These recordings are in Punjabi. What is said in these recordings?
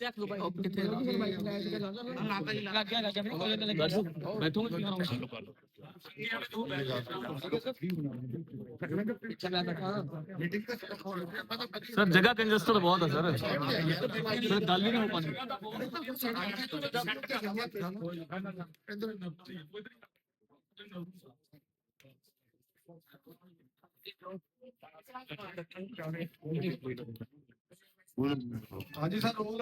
ਰੱਖ ਲਓ ਭਾਈ ਕਿੱਥੇ ਲੱਗ ਗਿਆ ਲੱਗ ਗਿਆ ਲੱਗ ਗਿਆ ਬੈਠੋ ਸਰ ਜਗ੍ਹਾ ਕੰਜਸਟਡ ਬਹੁਤ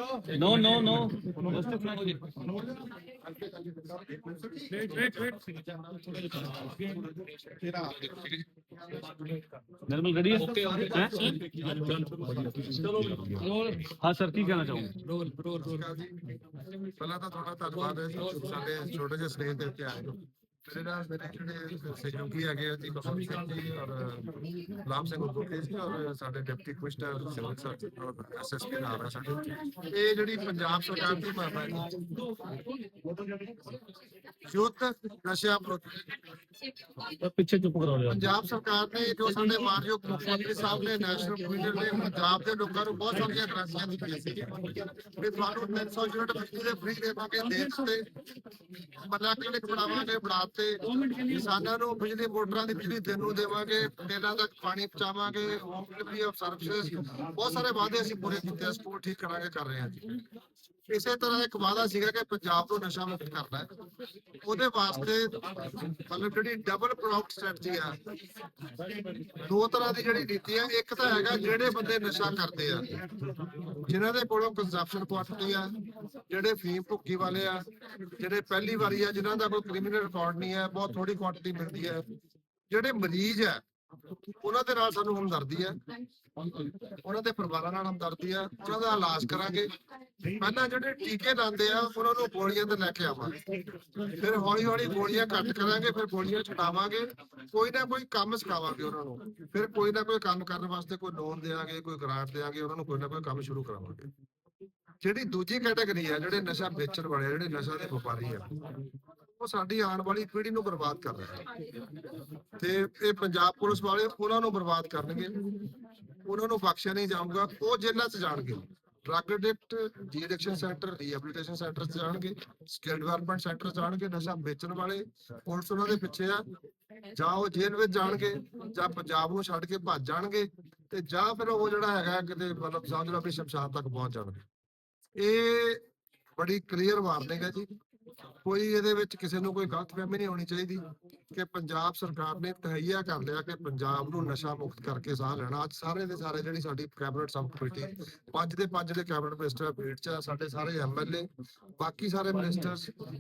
ਹੈ ਸਰ ਫਿਰ ਗੱਲ ਹੀ ਨਹੀਂ ਹੋ ਪਾਉਂਦੀ ਹਾਂਜੀ sir roll no no no normal ਗੜੀ ਓਕੇ ਓਕੇ ਹਾਂ ਸਰ ਕੀ ਕਹਿਣਾ ਚਾਹੋਗੇ? ਪਹਿਲਾਂ ਤਾਂ ਤੁਹਾਡਾ ਧੰਨਵਾਦ ਹੈ ਜੀ, ਸਾਡੇ ਛੋਟੇ ਜਿਹੇ ਸਨੇਹ ਦੇ ਉੱਤੇ ਆਏ ਹੋ। ਮੇਰੇ ਨਾਲ ਮੇਰੇ ਜਿਹੜੇ ਸਹਿਯੋਗੀ ਹੈਗੇ ਆ ਜੀ ਕਸਮ ਸਿੰਘ ਜੀ ਔਰ ਲਾਮ ਸਿੰਘ ਉਦੋਕੇ ਜੀ ਔਰ ਸਾਡੇ ਡਿਪਟੀ ਕਮਿਸ਼ਨਰ ਸਿਵਲ ਸਰਜਨ ਔਰ ਐਸਐਸਪੀ ਨਾਲ ਹੈ ਸਾਡੇ ਇਹ ਜਿਹੜੀ ਪੰਜਾਬ ਸਰਕਾਰ ਦੀ ਮੁਹਿੰਮ ਹੈ। ਯੁੱਧ ਨਸ਼ਿਆਂ ਵਿਰੁੱਧ। ਪਿੱਛੇ ਚੁੱਪ ਕਰਾਓ ਯਾਰ। ਪੰਜਾਬ ਸਰਕਾਰ ਨੇ ਜੋ ਸਾਡੇ ਮਾਨਯੋਗ ਮੁੱਖ ਮੰਤਰੀ ਸਾਹਿਬ ਨੇ ਨੈਸ਼ਨਲ ਕਮਿਸ਼ਨ ਨੇ ਪੰਜਾਬ ਦੇ ਲੋਕਾਂ ਨੂੰ ਬਹੁਤ ਸਾਰੀਆਂ ਗ੍ਰਾਂਟਾਂ ਦਿੱਤੀਆਂ ਸੀ। ਵੀ ਤੁਹਾਨੂੰ 300 ਯੂਨਿਟ ਬਿਜਲੀ ਦੇ ਫ੍ਰੀ ਦੇਵਾਂਗੇ ਦੇਸ਼ ਤੇ। ਮੱਲਾ ਕਲਿਕ ਬਣਾਵਾਂਗੇ ਬਣਾਤੇ ਕਿਸਾਨਾਂ ਨੂੰ ਬਿਜਲੀ ਮੋਟਰਾਂ ਦੀ ਬਿਜਲੀ ਦਿਨ ਨੂੰ ਦੇਵਾਂਗੇ ਟੇਲਾਂ ਤੱਕ ਪਾਣੀ ਪਹੁੰਚਾਵਾਂਗੇ ਹੋਮ ਡਿਲੀਵਰੀ ਆਫ ਸਰਵਿਸਿਜ਼ ਬਹੁਤ ਸਾਰੇ ਵਾਅਦੇ ਅਸੀਂ ਪੂਰੇ ਕੀਤੇ ਸਕੂਲ ਠੀਕ ਕਰਾਂਗੇ ਕਰ ਰਹੇ ਹਾਂ ਜੀ। ਇਸੇ ਤਰ੍ਹਾਂ ਇੱਕ ਵਾਅਦਾ ਸੀਗਾ ਕਿ ਪੰਜਾਬ ਨੂੰ ਨਸ਼ਾ ਮੁਕਤ ਕਰਨਾ ਹੈ। ਉਹਦੇ ਵਾਸਤੇ ਮਤਲਬ ਜਿਹੜੀ ਡਬਲ ਪ੍ਰੋਡਕਟ ਸਟ੍ਰੈਟਜੀ ਆ, ਦੋ ਤਰ੍ਹਾਂ ਦੀ ਜਿਹੜੀ ਨੀਤੀ ਆ, ਇੱਕ ਤਾਂ ਹੈਗਾ ਜਿਹੜੇ ਬੰਦੇ ਨਸ਼ਾ ਕਰਦੇ ਆ, ਜਿਨ੍ਹਾਂ ਦੇ ਕੋਲੋਂ ਕੰਜ਼ੰਪਸ਼ਨ ਕੁਆਂਟੀਟੀ ਆ, ਜਿਹੜੇ ਫੀਮ ਭੁੱਕੀ ਵਾਲੇ ਆ, ਜਿਹੜੇ ਪਹਿਲੀ ਵਾਰੀ ਆ, ਜਿਨ੍ਹਾਂ ਦਾ ਕੋਈ ਕ੍ਰਿਮੀਨਲ ਰਿਕਾਰਡ ਨਹੀਂ ਹੈ, ਬਹੁਤ ਥੋੜੀ ਕੁਆਂਟੀਟੀ ਮਿਲਦੀ ਹੈ, ਜਿਹੜੇ ਮਰੀਜ਼ ਆ ਉਹਨਾਂ ਦੇ ਨਾਲ ਸਾਨੂੰ ਹਮਦਰਦੀ ਹੈ। ਉਹਨਾਂ ਦੇ ਪਰਿਵਾਰਾਂ ਨਾਲ ਹਮਦਰਦੀ ਆ ਉਹਨਾਂ ਦਾ ਇਲਾਜ ਕਰਾਂਗੇ। ਪਹਿਲਾਂ ਜਿਹੜੇ ਟੀਕੇ ਲਾਉਂਦੇ ਆ ਉਹਨਾਂ ਨੂੰ ਗੋਲੀਆਂ ਤੇ ਲੈ ਕੇ ਆਵਾਂਗੇ। ਫਿਰ ਹੌਲੀ ਹੌਲੀ ਗੋਲੀਆਂ ਘੱਟ ਕਰਾਂਗੇ ਫਿਰ ਗੋਲੀਆਂ ਛਡਾਵਾਂਗੇ। ਕੋਈ ਨਾ ਕੋਈ ਕੰਮ ਸਿਖਾਵਾਂਗੇ ਉਹਨਾਂ ਨੂੰ। ਫਿਰ ਕੋਈ ਨਾ ਕੋਈ ਕੰਮ ਕਰਨ ਵਾਸਤੇ ਕੋਈ ਲੋਨ ਦੇਵਾਂਗੇ ਕੋਈ ਗ੍ਰਾਂਟ ਦੇਵਾਂਗੇ ਉਹਨਾਂ ਨੂੰ ਕੋਈ ਨਾ ਕੋਈ ਕੰਮ ਸ਼ੁਰੂ ਕਰਾਵਾਂਗੇ। ਜਿਹੜੀ ਦੂਜੀ ਕੈਟਾਗਰੀ ਆ ਜਿਹੜੇ ਨਸ਼ਾ ਵੇਚਣ ਵਾਲੇ ਆ, ਜਿਹੜੇ ਨਸ਼ਾ ਦੇ ਵਪਾਰੀ ਆ ਉਹ ਸਾਡੀ ਆਉਣ ਵਾਲੀ ਪੀੜ੍ਹੀ ਨੂੰ ਬਰਬਾਦ ਕਰ ਰਹੇ ਤੇ ਇਹ ਪੰਜਾਬ ਪੁਲਿਸ ਵਾਲੇ ਉਹਨਾਂ ਨੂੰ ਬਰਬਾਦ ਕਰਨਗੇ। ਉਹਨਾਂ ਨੂੰ ਬਖਸ਼ਿਆ ਨਹੀਂ ਜਾਊਗਾ। ਉਹ ਜੇਲ੍ਹਾਂ 'ਚ ਜਾਣਗੇ। Drug addict de addiction centre rehabilitation centre 'ਚ ਜਾਣਗੇ। ਸਕਿੱਲ ਡਿਵੈਲਪਮੈਂਟ ਸੈਂਟਰ 'ਚ ਜਾਣਗੇ। ਨਸ਼ਾ ਵੇਚਣ ਵਾਲੇ ਪੁਲਿਸ ਉਹਨਾਂ ਦੇ ਪਿੱਛੇ ਆ। ਜਾਂ ਉਹ ਜੇਲ੍ਹ ਵਿੱਚ ਜਾਣਗੇ ਜਾਂ ਪੰਜਾਬ ਨੂੰ ਛੱਡ ਕੇ ਭੱਜ ਜਾਣਗੇ ਤੇ ਜਾਂ ਫਿਰ ਉਹ ਜਿਹੜਾ ਹੈਗਾ ਕਿਤੇ ਮਤਲਬ ਸਮਝ ਲਓ ਆਪਣੀ ਸ਼ਮਸ਼ਾਨ ਤੱਕ ਪਹੁੰਚ ਜਾਣਗੇ। ਇਹ ਬੜੀ ਕਲੀਅਰ ਵਾਰਨਿੰਗ ਹੈ ਜੀ। ਕੋਈ ਇਹਦੇ ਵਿੱਚ ਕਿਸੇ ਨੂੰ ਕੋਈ ਗਲਤਫਹਿਮੀ ਨਹੀਂ ਹੋਣੀ ਚਾਹੀਦੀ ਕਿ ਪੰਜਾਬ ਸਰਕਾਰ ਨੇ ਤਹਈਆ ਕਰ ਲਿਆ ਕਿ ਪੰਜਾਬ ਨੂੰ ਨਸ਼ਾ ਮੁਕਤ ਕਰਕੇ ਸਾਹ ਲੈਣਾ। ਅੱਜ ਸਾਰੇ ਦੇ ਸਾਰੇ ਜਿਹੜੀ ਸਾਡੀ ਕੈਬਨਿਟ ਸਬ ਕਮੇਟੀ ਪੰਜ ਦੇ ਪੰਜ ਜਿਹੜੇ ਕੈਬਨਿਟ ਮਿਨਿਸਟਰ ਫੀਲਡ 'ਚ ਸਾਡੇ ਸਾਰੇ ਐਮਐਲਏ ਬਾਕੀ ਸਾਰੇ ਮਿਨਿਸਟਰ,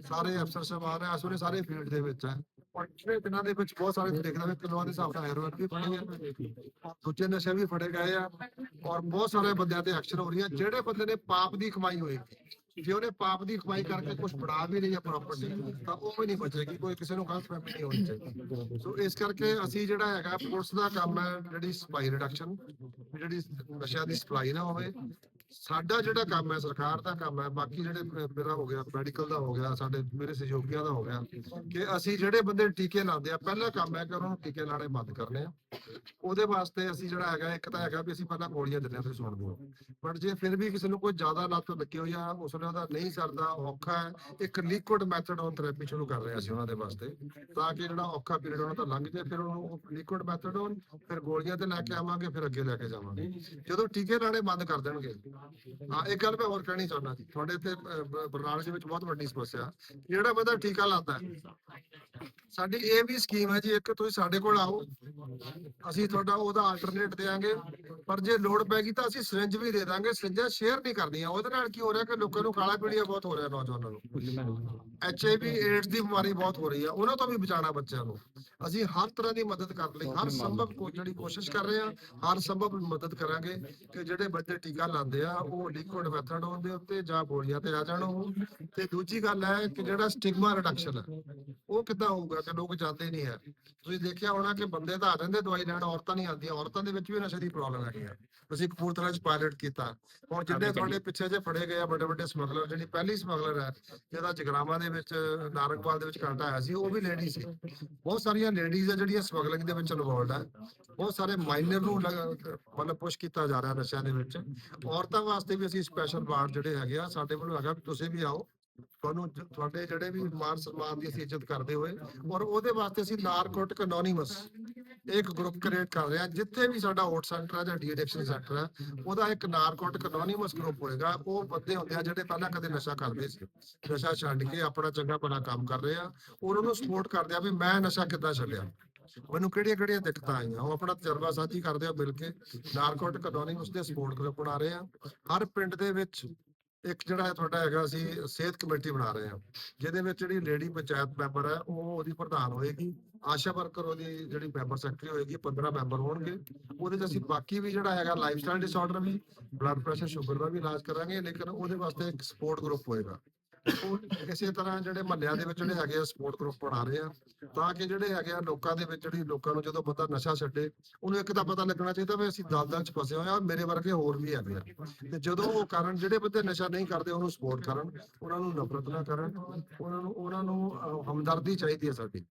ਸਾਰੇ ਅਫਸਰ ਸਾਹਿਬਾਨ ਆ, ਇਸ ਵੇਲੇ ਸਾਰੇ ਫੀਲਡ ਦੇ ਵਿੱਚ ਆ। ਪਿਛਲੇ ਦਿਨਾਂ ਦੇ ਵਿੱਚ ਬਹੁਤ ਸਾਰੇ ਦੇਖਦਾ ਵੀ ਕਿਲੋਆਂ ਦੇ ਹਿਸਾਬ ਨਾਲ ਹੈਰੋਇਨ ਵੀ ਫੜੀ ਆ। ਦੂਜੇ ਨਸ਼ੇ ਵੀ ਫੜੇ ਗਏ ਆ ਔਰ ਬਹੁਤ ਸਾਰੇ ਬੰਦਿਆਂ ਤੇ ਐਕਸ਼ਨ ਹੋ ਰਹੀਆਂ, ਜਿਹੜੇ ਬੰਦੇ ਨੇ ਪਾਪ ਦੀ ਕਮਾਈ ਹੋਈ। ਜੇ ਉਹਨੇ ਪਾਪ ਦੀ ਕਮਾਈ ਕਰਕੇ ਕੁਝ ਬਣਾ ਵੀ ਲਈ ਆ ਪ੍ਰਾਪਰਟੀ ਤਾਂ ਉਹ ਵੀ ਨਹੀਂ ਬਚੇਗੀ, ਕੋਈ ਕਿਸੇ ਨੂੰ ਗਲਤ ਫਹਿਮੀ ਨਹੀਂ ਹੋਣੀ ਚਾਹੀਦੀ। ਸੋ ਇਸ ਕਰਕੇ ਅਸੀਂ ਜਿਹੜਾ ਹੈਗਾ, ਪੁਲਿਸ ਦਾ ਕੰਮ ਹੈ, ਜਿਹੜੀ ਸਪਾਈ ਰਿਡਕਸ਼ਨ ਜਿਹੜੀ ਨਸ਼ਿਆਂ ਦੀ ਸਪਲਾਈ ਨਾ ਹੋਵੇ ਸਾਡਾ ਜਿਹੜਾ ਕੰਮ ਹੈ, ਸਰਕਾਰ ਦਾ ਕੰਮ ਹੈ, ਬਾਕੀ ਜਿਹੜੇ ਮੇਰਾ ਹੋ ਗਿਆ ਮੈਡੀਕਲ ਦਾ ਹੋ ਗਿਆ, ਸਾਡੇ ਮੇਰੇ ਸਹਿਯੋਗੀਆਂ ਦਾ ਹੋ ਗਿਆ, ਕਿ ਅਸੀਂ ਜਿਹੜੇ ਬੰਦੇ ਟੀਕੇ ਲਾਉਂਦੇ ਆ ਪਹਿਲਾ ਕੰਮ ਹੈ ਕਿ ਉਹਨਾਂ ਨੂੰ ਟੀਕੇ ਲਾਣੇ ਬੰਦ ਕਰਨੇ ਆ। ਉਹਦੇ ਵਾਸਤੇ ਅਸੀਂ ਜਿਹੜਾ ਹੈਗਾ, ਇੱਕ ਤਾਂ ਹੈਗਾ ਵੀ ਅਸੀਂ ਪਹਿਲਾਂ ਗੋਲੀਆਂ ਦਿੰਦੇ ਆ ਤੁਸੀਂ ਸੁਣਦੇ ਹੋ ਬਟ ਜੇ ਫਿਰ ਵੀ ਕਿਸੇ ਨੂੰ ਕੋਈ ਜ਼ਿਆਦਾ ਲੱਤ ਲੱਗੀ ਹੋਈ ਆ, ਉਸ ਨੇ ਉਹਦਾ ਨਹੀਂ ਸਰਦਾ, ਔਖਾ ਹੈ, ਇੱਕ ਲਿਕੁਇਡ ਮੈਥਡ ਔਨ ਥੈਰੇਪੀ ਸ਼ੁਰੂ ਕਰ ਰਹੇ ਹਾਂ ਅਸੀਂ ਉਹਨਾਂ ਦੇ ਵਾਸਤੇ, ਤਾਂ ਕਿ ਜਿਹੜਾ ਔਖਾ ਪੀਰੀਅਡ ਉਹਨਾਂ ਦਾ ਲੰਘ ਜਾਏ ਫਿਰ ਉਹਨੂੰ ਲਿਕੁਇਡ ਮੈਥਡ ਔਨ ਫਿਰ ਗੋਲੀਆਂ ਤੇ ਲੈ ਕੇ ਆਵਾਂਗੇ, ਫਿਰ ਅੱਗੇ ਲੈ ਕੇ ਜਾਵਾਂਗੇ। ਜਦੋਂ ਟੀਕੇ ਲਾਣੇ ਬੰਦ ਕਰ ਦੇਣਗੇ ਹਾਂ, ਇੱਕ ਗੱਲ ਮੈਂ ਹੋਰ ਕਹਿਣੀ ਚਾਹੁੰਦਾ ਜੀ ਤੁਹਾਡੇ ਇੱਥੇ ਬਰਨਾਲੇ ਦੇ ਵਿੱਚ ਬਹੁਤ ਵੱਡੀ ਸਮੱਸਿਆ ਜਿਹੜਾ ਬੰਦਾ ਟੀਕਾ ਲਾਉਂਦਾ ਸਾਡੀ ਇਹ ਵੀ ਸਕੀਮ ਹੈ ਜੀ, ਇੱਕ ਤੁਸੀਂ ਸਾਡੇ ਕੋਲ ਆਓ, ਅਸੀਂ ਤੁਹਾਡਾ ਉਹਦਾ ਆਲਟਰਨੇਟ ਦੇਾਂਗੇ ਪਰ ਜੇ ਲੋੜ ਪੈਗੀ ਤਾਂ ਅਸੀਂ ਸਿਰਿੰਜ ਵੀ ਦੇ ਦਾਂਗੇ। ਸਿਰਿੰਜਾਂ ਸ਼ੇਅਰ ਨਹੀਂ ਕਰਨੀਆਂ। ਉਹਦੇ ਨਾਲ ਕੀ ਹੋ ਰਿਹਾ ਕਿ ਲੋਕਾਂ ਨੂੰ ਕਾਲਾ ਪੀਲੀਆ ਬਹੁਤ ਹੋ ਰਿਹਾ ਨੌਜਵਾਨਾਂ ਨੂੰ। ਐਚਆਈਵੀ ਏਡਸ ਦੀ ਬਿਮਾਰੀ ਬਹੁਤ ਹੋ ਰਹੀ ਆ। ਉਹਨਾਂ ਤੋਂ ਵੀ ਬਚਾਉਣਾ ਬੱਚਿਆਂ ਨੂੰ। ਅਸੀਂ ਹਰ ਤਰ੍ਹਾਂ ਦੀ ਮਦਦ ਕਰਨ ਲਈ, ਹਰ ਸੰਭਵ ਜਿਹੜੀ ਕੋਸ਼ਿਸ਼ ਕਰ ਰਹੇ ਆ, ਹਰ ਸੰਭਵ ਮਦਦ ਕਰਾਂਗੇ ਕਿ ਜਿਹੜੇ ਬੱਚੇ ਟੀਕਾ ਲਾਉਂਦੇ ਆ ਉਹ ਲਿਕੁਇਡ ਮੈਥਡ ਹੋਣ ਦੇ ਉੱਤੇ ਜਾਂ ਗੋਲੀਆਂ ਤੇ ਆ ਜਾਣ ਉਹ। ਤੇ ਦੂਜੀ ਗੱਲ ਹੈ ਕਿ ਜਿਹੜਾ ਸਟਿਗਮਾ ਰਿਡਕਸ਼ਨ ਹੈ ਉਹ ਕਿੱਦਾਂ ਹੋਊਗਾ ਕਿ ਲੋਕ ਜਾਂਦੇ ਨਹੀਂ ਹੈ? ਤੁਸੀਂ ਦੇਖਿਆ ਹੋਣਾ ਕਿ ਬੰਦੇ ਤਾਂ ਆ ਜਾਂਦੇ ਦਵਾਈ ਲੈਣ ਔਰਤਾਂ ਨਹੀਂ ਆਉਂਦੀਆਂ। ਔਰਤਾਂ ਦੇ ਵਿੱਚ ਵੀ ਨਸ਼ੇ ਦੀ ਪ੍ਰੋਬਲਮ ਹੈਗੀ ਆ। ਅਸੀਂ ਕਪੂਰਥਲਾ ਚ ਪਾਇਲਟ ਕੀਤਾ। ਹੁਣ ਜਿੰਨੇ ਤੁਹਾਡੇ ਪਿੱਛੇ ਜੇ ਫੜੇ ਗਏ ਆ ਵੱਡੇ ਵੱਡੇ ਸਮਗਲਰ ਜਿਹੜੀ ਪਹਿਲੀ ਸਮਗਲਰ ਹੈ ਜਿਹਦਾ ਜਗਰਾਮਾ ਦੇ ਵਿੱਚ ਨਾਰੰਗਵਾਲ ਦੇ ਵਿੱਚ ਕਾਂਟਾ ਆਇਆ ਸੀ ਉਹ ਵੀ ਲੇਡੀ ਸੀ। ਬਹੁਤ ਸਾਰੀਆਂ ਲੇਡੀਜ਼ ਆ ਜਿਹੜੀਆਂ ਸਮਗਲਿੰਗ ਦੇ ਵਿੱਚ ਇਨਵੋਲਡ ਹੈ ਬਹੁਤ ਸਾਰੇ ਮਾਈਨਰ ਨੂੰ ਮਤਲਬ ਪੁਸ਼ ਕੀਤਾ ਜਾ ਰਿਹਾ ਨਸ਼ਿਆਂ ਦੇ ਵਿੱਚ। ਔਰਤਾਂ ਔਰਤਾਂ ਵਾਸਤੇ ਵੀ ਅਸੀਂ ਸਪੈਸ਼ਲ ਵਾਰਡ ਜਿਹੜੇ ਹੈਗੇ ਆ, ਸਾਡੇ ਵੱਲੋਂ ਹੈਗਾ ਵੀ ਤੁਸੀਂ ਵੀ ਆਓ। ਤੁਹਾਨੂੰ ਜ- ਤੁਹਾਡੇ ਜਿਹੜੇ ਵੀ ਮਾਨ ਸਨਮਾਨ ਦੀ ਅਸੀਂ ਇੱਜ਼ਤ ਕਰਦੇ ਹੋਏ, ਔਰ ਉਹਦੇ ਵਾਸਤੇ ਅਸੀਂ ਨਾਰਕੋਟਿਕ ਅਨੋਨਿਮਸ ਇੱਕ ਗਰੁੱਪ ਕ੍ਰੀਏਟ ਕਰ ਰਹੇ ਹਾਂ, ਜਿੱਥੇ ਵੀ ਸਾਡਾ ਆਊਟ ਸੈਂਟਰ ਹੈ ਜਾਂ ਡੀ ਐਡਿਕਸ਼ਨ ਸੈਂਟਰ ਹੈ ਉਹਦਾ ਇੱਕ ਨਾਰਕੋਟਿਕ ਅਨੋਨਿਮਸ ਗਰੁੱਪ ਹੋਏਗਾ। ਉਹ ਬੰਦੇ ਹੁੰਦੇ ਆ ਜਿਹੜੇ ਪਹਿਲਾਂ ਕਦੇ ਨਸ਼ਾ ਕਰਦੇ ਸੀ। ਨਸ਼ਾ ਛੱਡ ਕੇ ਆਪਣਾ ਚੰਗਾ ਭਲਾ ਕੰਮ ਕਰ ਰਹੇ ਆ। ਉਹਨਾਂ ਨੂੰ ਸਪੋਰਟ ਕਰਦੇ ਆ ਵੀ ਮੈਂ ਨਸ਼ਾ ਕਿੱਦਾਂ ਛੱਡਿਆ? ਮੈਨੂੰ ਕਿਹੜੀਆਂ ਕਿਹੜੀਆਂ ਦਿੱਕਤਾਂ ਆਈਆਂ? ਉਹ ਆਪਣਾ ਤਜਰਬਾ ਸਾਂਝੀ ਕਰਦੇ ਆ ਮਿਲ ਕੇ। ਨਾਰਕੋਟਿਕ ਅਨੋਨਿਮਸ ਦੇ ਸਪੋਰਟ ਗਰੁੱਪ ਬਣਾ ਰਹੇ ਆ। ਹਰ ਪਿੰਡ ਦੇ ਵਿੱਚ ਇੱਕ ਜਿਹੜਾ ਹੈ ਤੁਹਾਡਾ ਹੈਗਾ ਅਸੀਂ ਸਿਹਤ ਕਮੇਟੀ ਬਣਾ ਰਹੇ ਹਾਂ ਜਿਹਦੇ ਵਿੱਚ ਜਿਹੜੀ ਲੇਡੀ ਪੰਚਾਇਤ ਮੈਂਬਰ ਹੈ, ਉਹ ਉਹਦੀ ਪ੍ਰਧਾਨ ਹੋਏਗੀ। ਆਸ਼ਾ ਵਰਕਰ ਉਹਦੀ ਜਿਹੜੀ ਮੈਂਬਰ ਸੈਕਟਰੀ ਹੋਏਗੀ 15 ਮੈਂਬਰ ਹੋਣਗੇ। ਉਹਦੇ ਚ ਅਸੀਂ ਬਾਕੀ ਵੀ ਜਿਹੜਾ ਹੈਗਾ ਲਾਈਫਸਟਾਈਲ ਡਿਸਆਰਡਰ ਵੀ ਬਲੱਡ ਪ੍ਰੈਸ਼ਰ ਸ਼ੂਗਰ ਦਾ ਵੀ ਇਲਾਜ ਕਰਾਂਗੇ। ਲੇਕਿਨ ਉਹਦੇ ਵਾਸਤੇ ਇੱਕ ਸਪੋਰਟ ਗਰੁੱਪ ਹੋਏਗਾ। ਉਹ ਇਸੇ ਤਰ੍ਹਾਂ ਜਿਹੜੇ ਮਹੱਲਿਆਂ ਦੇ ਵਿੱਚ ਜਿਹੜੇ ਹੈਗੇ ਆ ਸਪੋਰਟ ਗਰੁੱਪ ਬਣਾ ਰਹੇ ਆ, ਤਾਂ ਕਿ ਜਿਹੜੇ ਹੈਗੇ ਆ ਲੋਕਾਂ ਦੇ ਵਿੱਚ ਜਿਹੜੀ ਲੋਕਾਂ ਨੂੰ ਜਦੋਂ ਬੰਦਾ ਨਸ਼ਾ ਛੱਡੇ, ਉਹਨੂੰ ਇੱਕ ਤਾਂ ਪਤਾ ਲੱਗਣਾ ਚਾਹੀਦਾ ਵੀ ਅਸੀਂ ਦਲਦਲ ਚ ਫਸੇ ਹੋਏ ਆ, ਮੇਰੇ ਵਰਗੇ ਹੋਰ ਵੀ ਹੈਗੇ ਆ। ਤੇ ਜਦੋਂ ਉਹ ਕਾਰਨ ਜਿਹੜੇ ਬੰਦੇ ਨਸ਼ਾ ਨਹੀਂ ਕਰਦੇ, ਉਹਨੂੰ ਸਪੋਰਟ ਕਰਨ, ਉਹਨਾਂ ਨੂੰ ਨਫ਼ਰਤ ਨਾ ਕਰਨ, ਉਹਨਾਂ ਨੂੰ ਉਹਨਾਂ ਨੂੰ ਹਮਦਰਦੀ ਚਾਹੀਦੀ ਹੈ ਸਾਡੀ।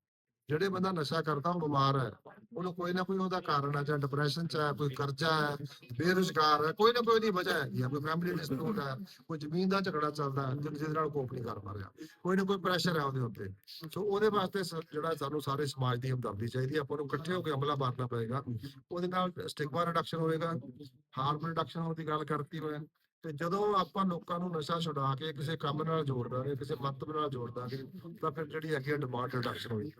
ਜਿਹੜੇ ਬੰਦਾ ਨਸ਼ਾ ਕਰਦਾ ਉਹ ਬਿਮਾਰ ਹੈ। ਉਹਨੂੰ ਕੋਈ ਨਾ ਕੋਈ ਉਹਦਾ ਕਾਰਨ ਹੈ, ਜਾਂ ਡਿਪਰੈਸ਼ਨ ਚ ਹੈ, ਕੋਈ ਕਰਜ਼ਾ ਹੈ, ਬੇਰੁਜ਼ਗਾਰ ਹੈ, ਕੋਈ ਨਾ ਕੋਈ ਦੀ ਵਜ੍ਹਾ ਹੈਗੀ ਕੋਈ ਫੈਮਿਲੀ ਡਿਸਪਿਊਟ ਹੈ, ਕੋਈ ਜ਼ਮੀਨ ਦਾ ਝਗੜਾ ਚੱਲਦਾ ਜਿਹਦੇ ਨਾਲ ਕੋਪ ਨਹੀਂ ਕਰ ਪਾ ਰਿਹਾ। ਕੋਈ ਨਾ ਕੋਈ ਪ੍ਰੈਸ਼ਰ ਹੈ ਉਹਦੇ ਉੱਤੇ। ਸੋ ਉਹਦੇ ਵਾਸਤੇ ਜਿਹੜਾ ਸਾਨੂੰ ਸਾਰੇ ਸਮਾਜ ਦੀ ਹਮਦਰਦੀ ਚਾਹੀਦੀ ਹੈ। ਆਪਾਂ ਨੂੰ ਇਕੱਠੇ ਹੋ ਕੇ ਹਮਲਾ ਮਾਰਨਾ ਪਏਗਾ। ਉਹਦੇ ਨਾਲ ਸਟਿਗਮਾ ਰਿਡਕਸ਼ਨ ਹੋਏਗਾ ਹਾਰਮ ਰਿਡਕਸ਼ਨ ਹੋਣ ਦੀ ਗੱਲ ਕਰਤੀ ਹੋਇਆ ਤੇ ਜਦੋਂ ਆਪਾਂ ਲੋਕਾਂ ਨੂੰ ਨਸ਼ਾ ਛੁਡਾ ਕੇ ਕਿਸੇ ਕੰਮ ਨਾਲ ਜੋੜ ਦਾਂਗੇ, ਕਿਸੇ ਮੰਤਵ ਨਾਲ ਜੋੜ ਦਾਂਗੇ, ਤਾਂ ਫਿਰ ਜਿਹੜੀ ਹੈਗੀ ਡਿਮਾਂਡ ਰਿਡਕਸ਼ਨ ਹੋਏਗੀ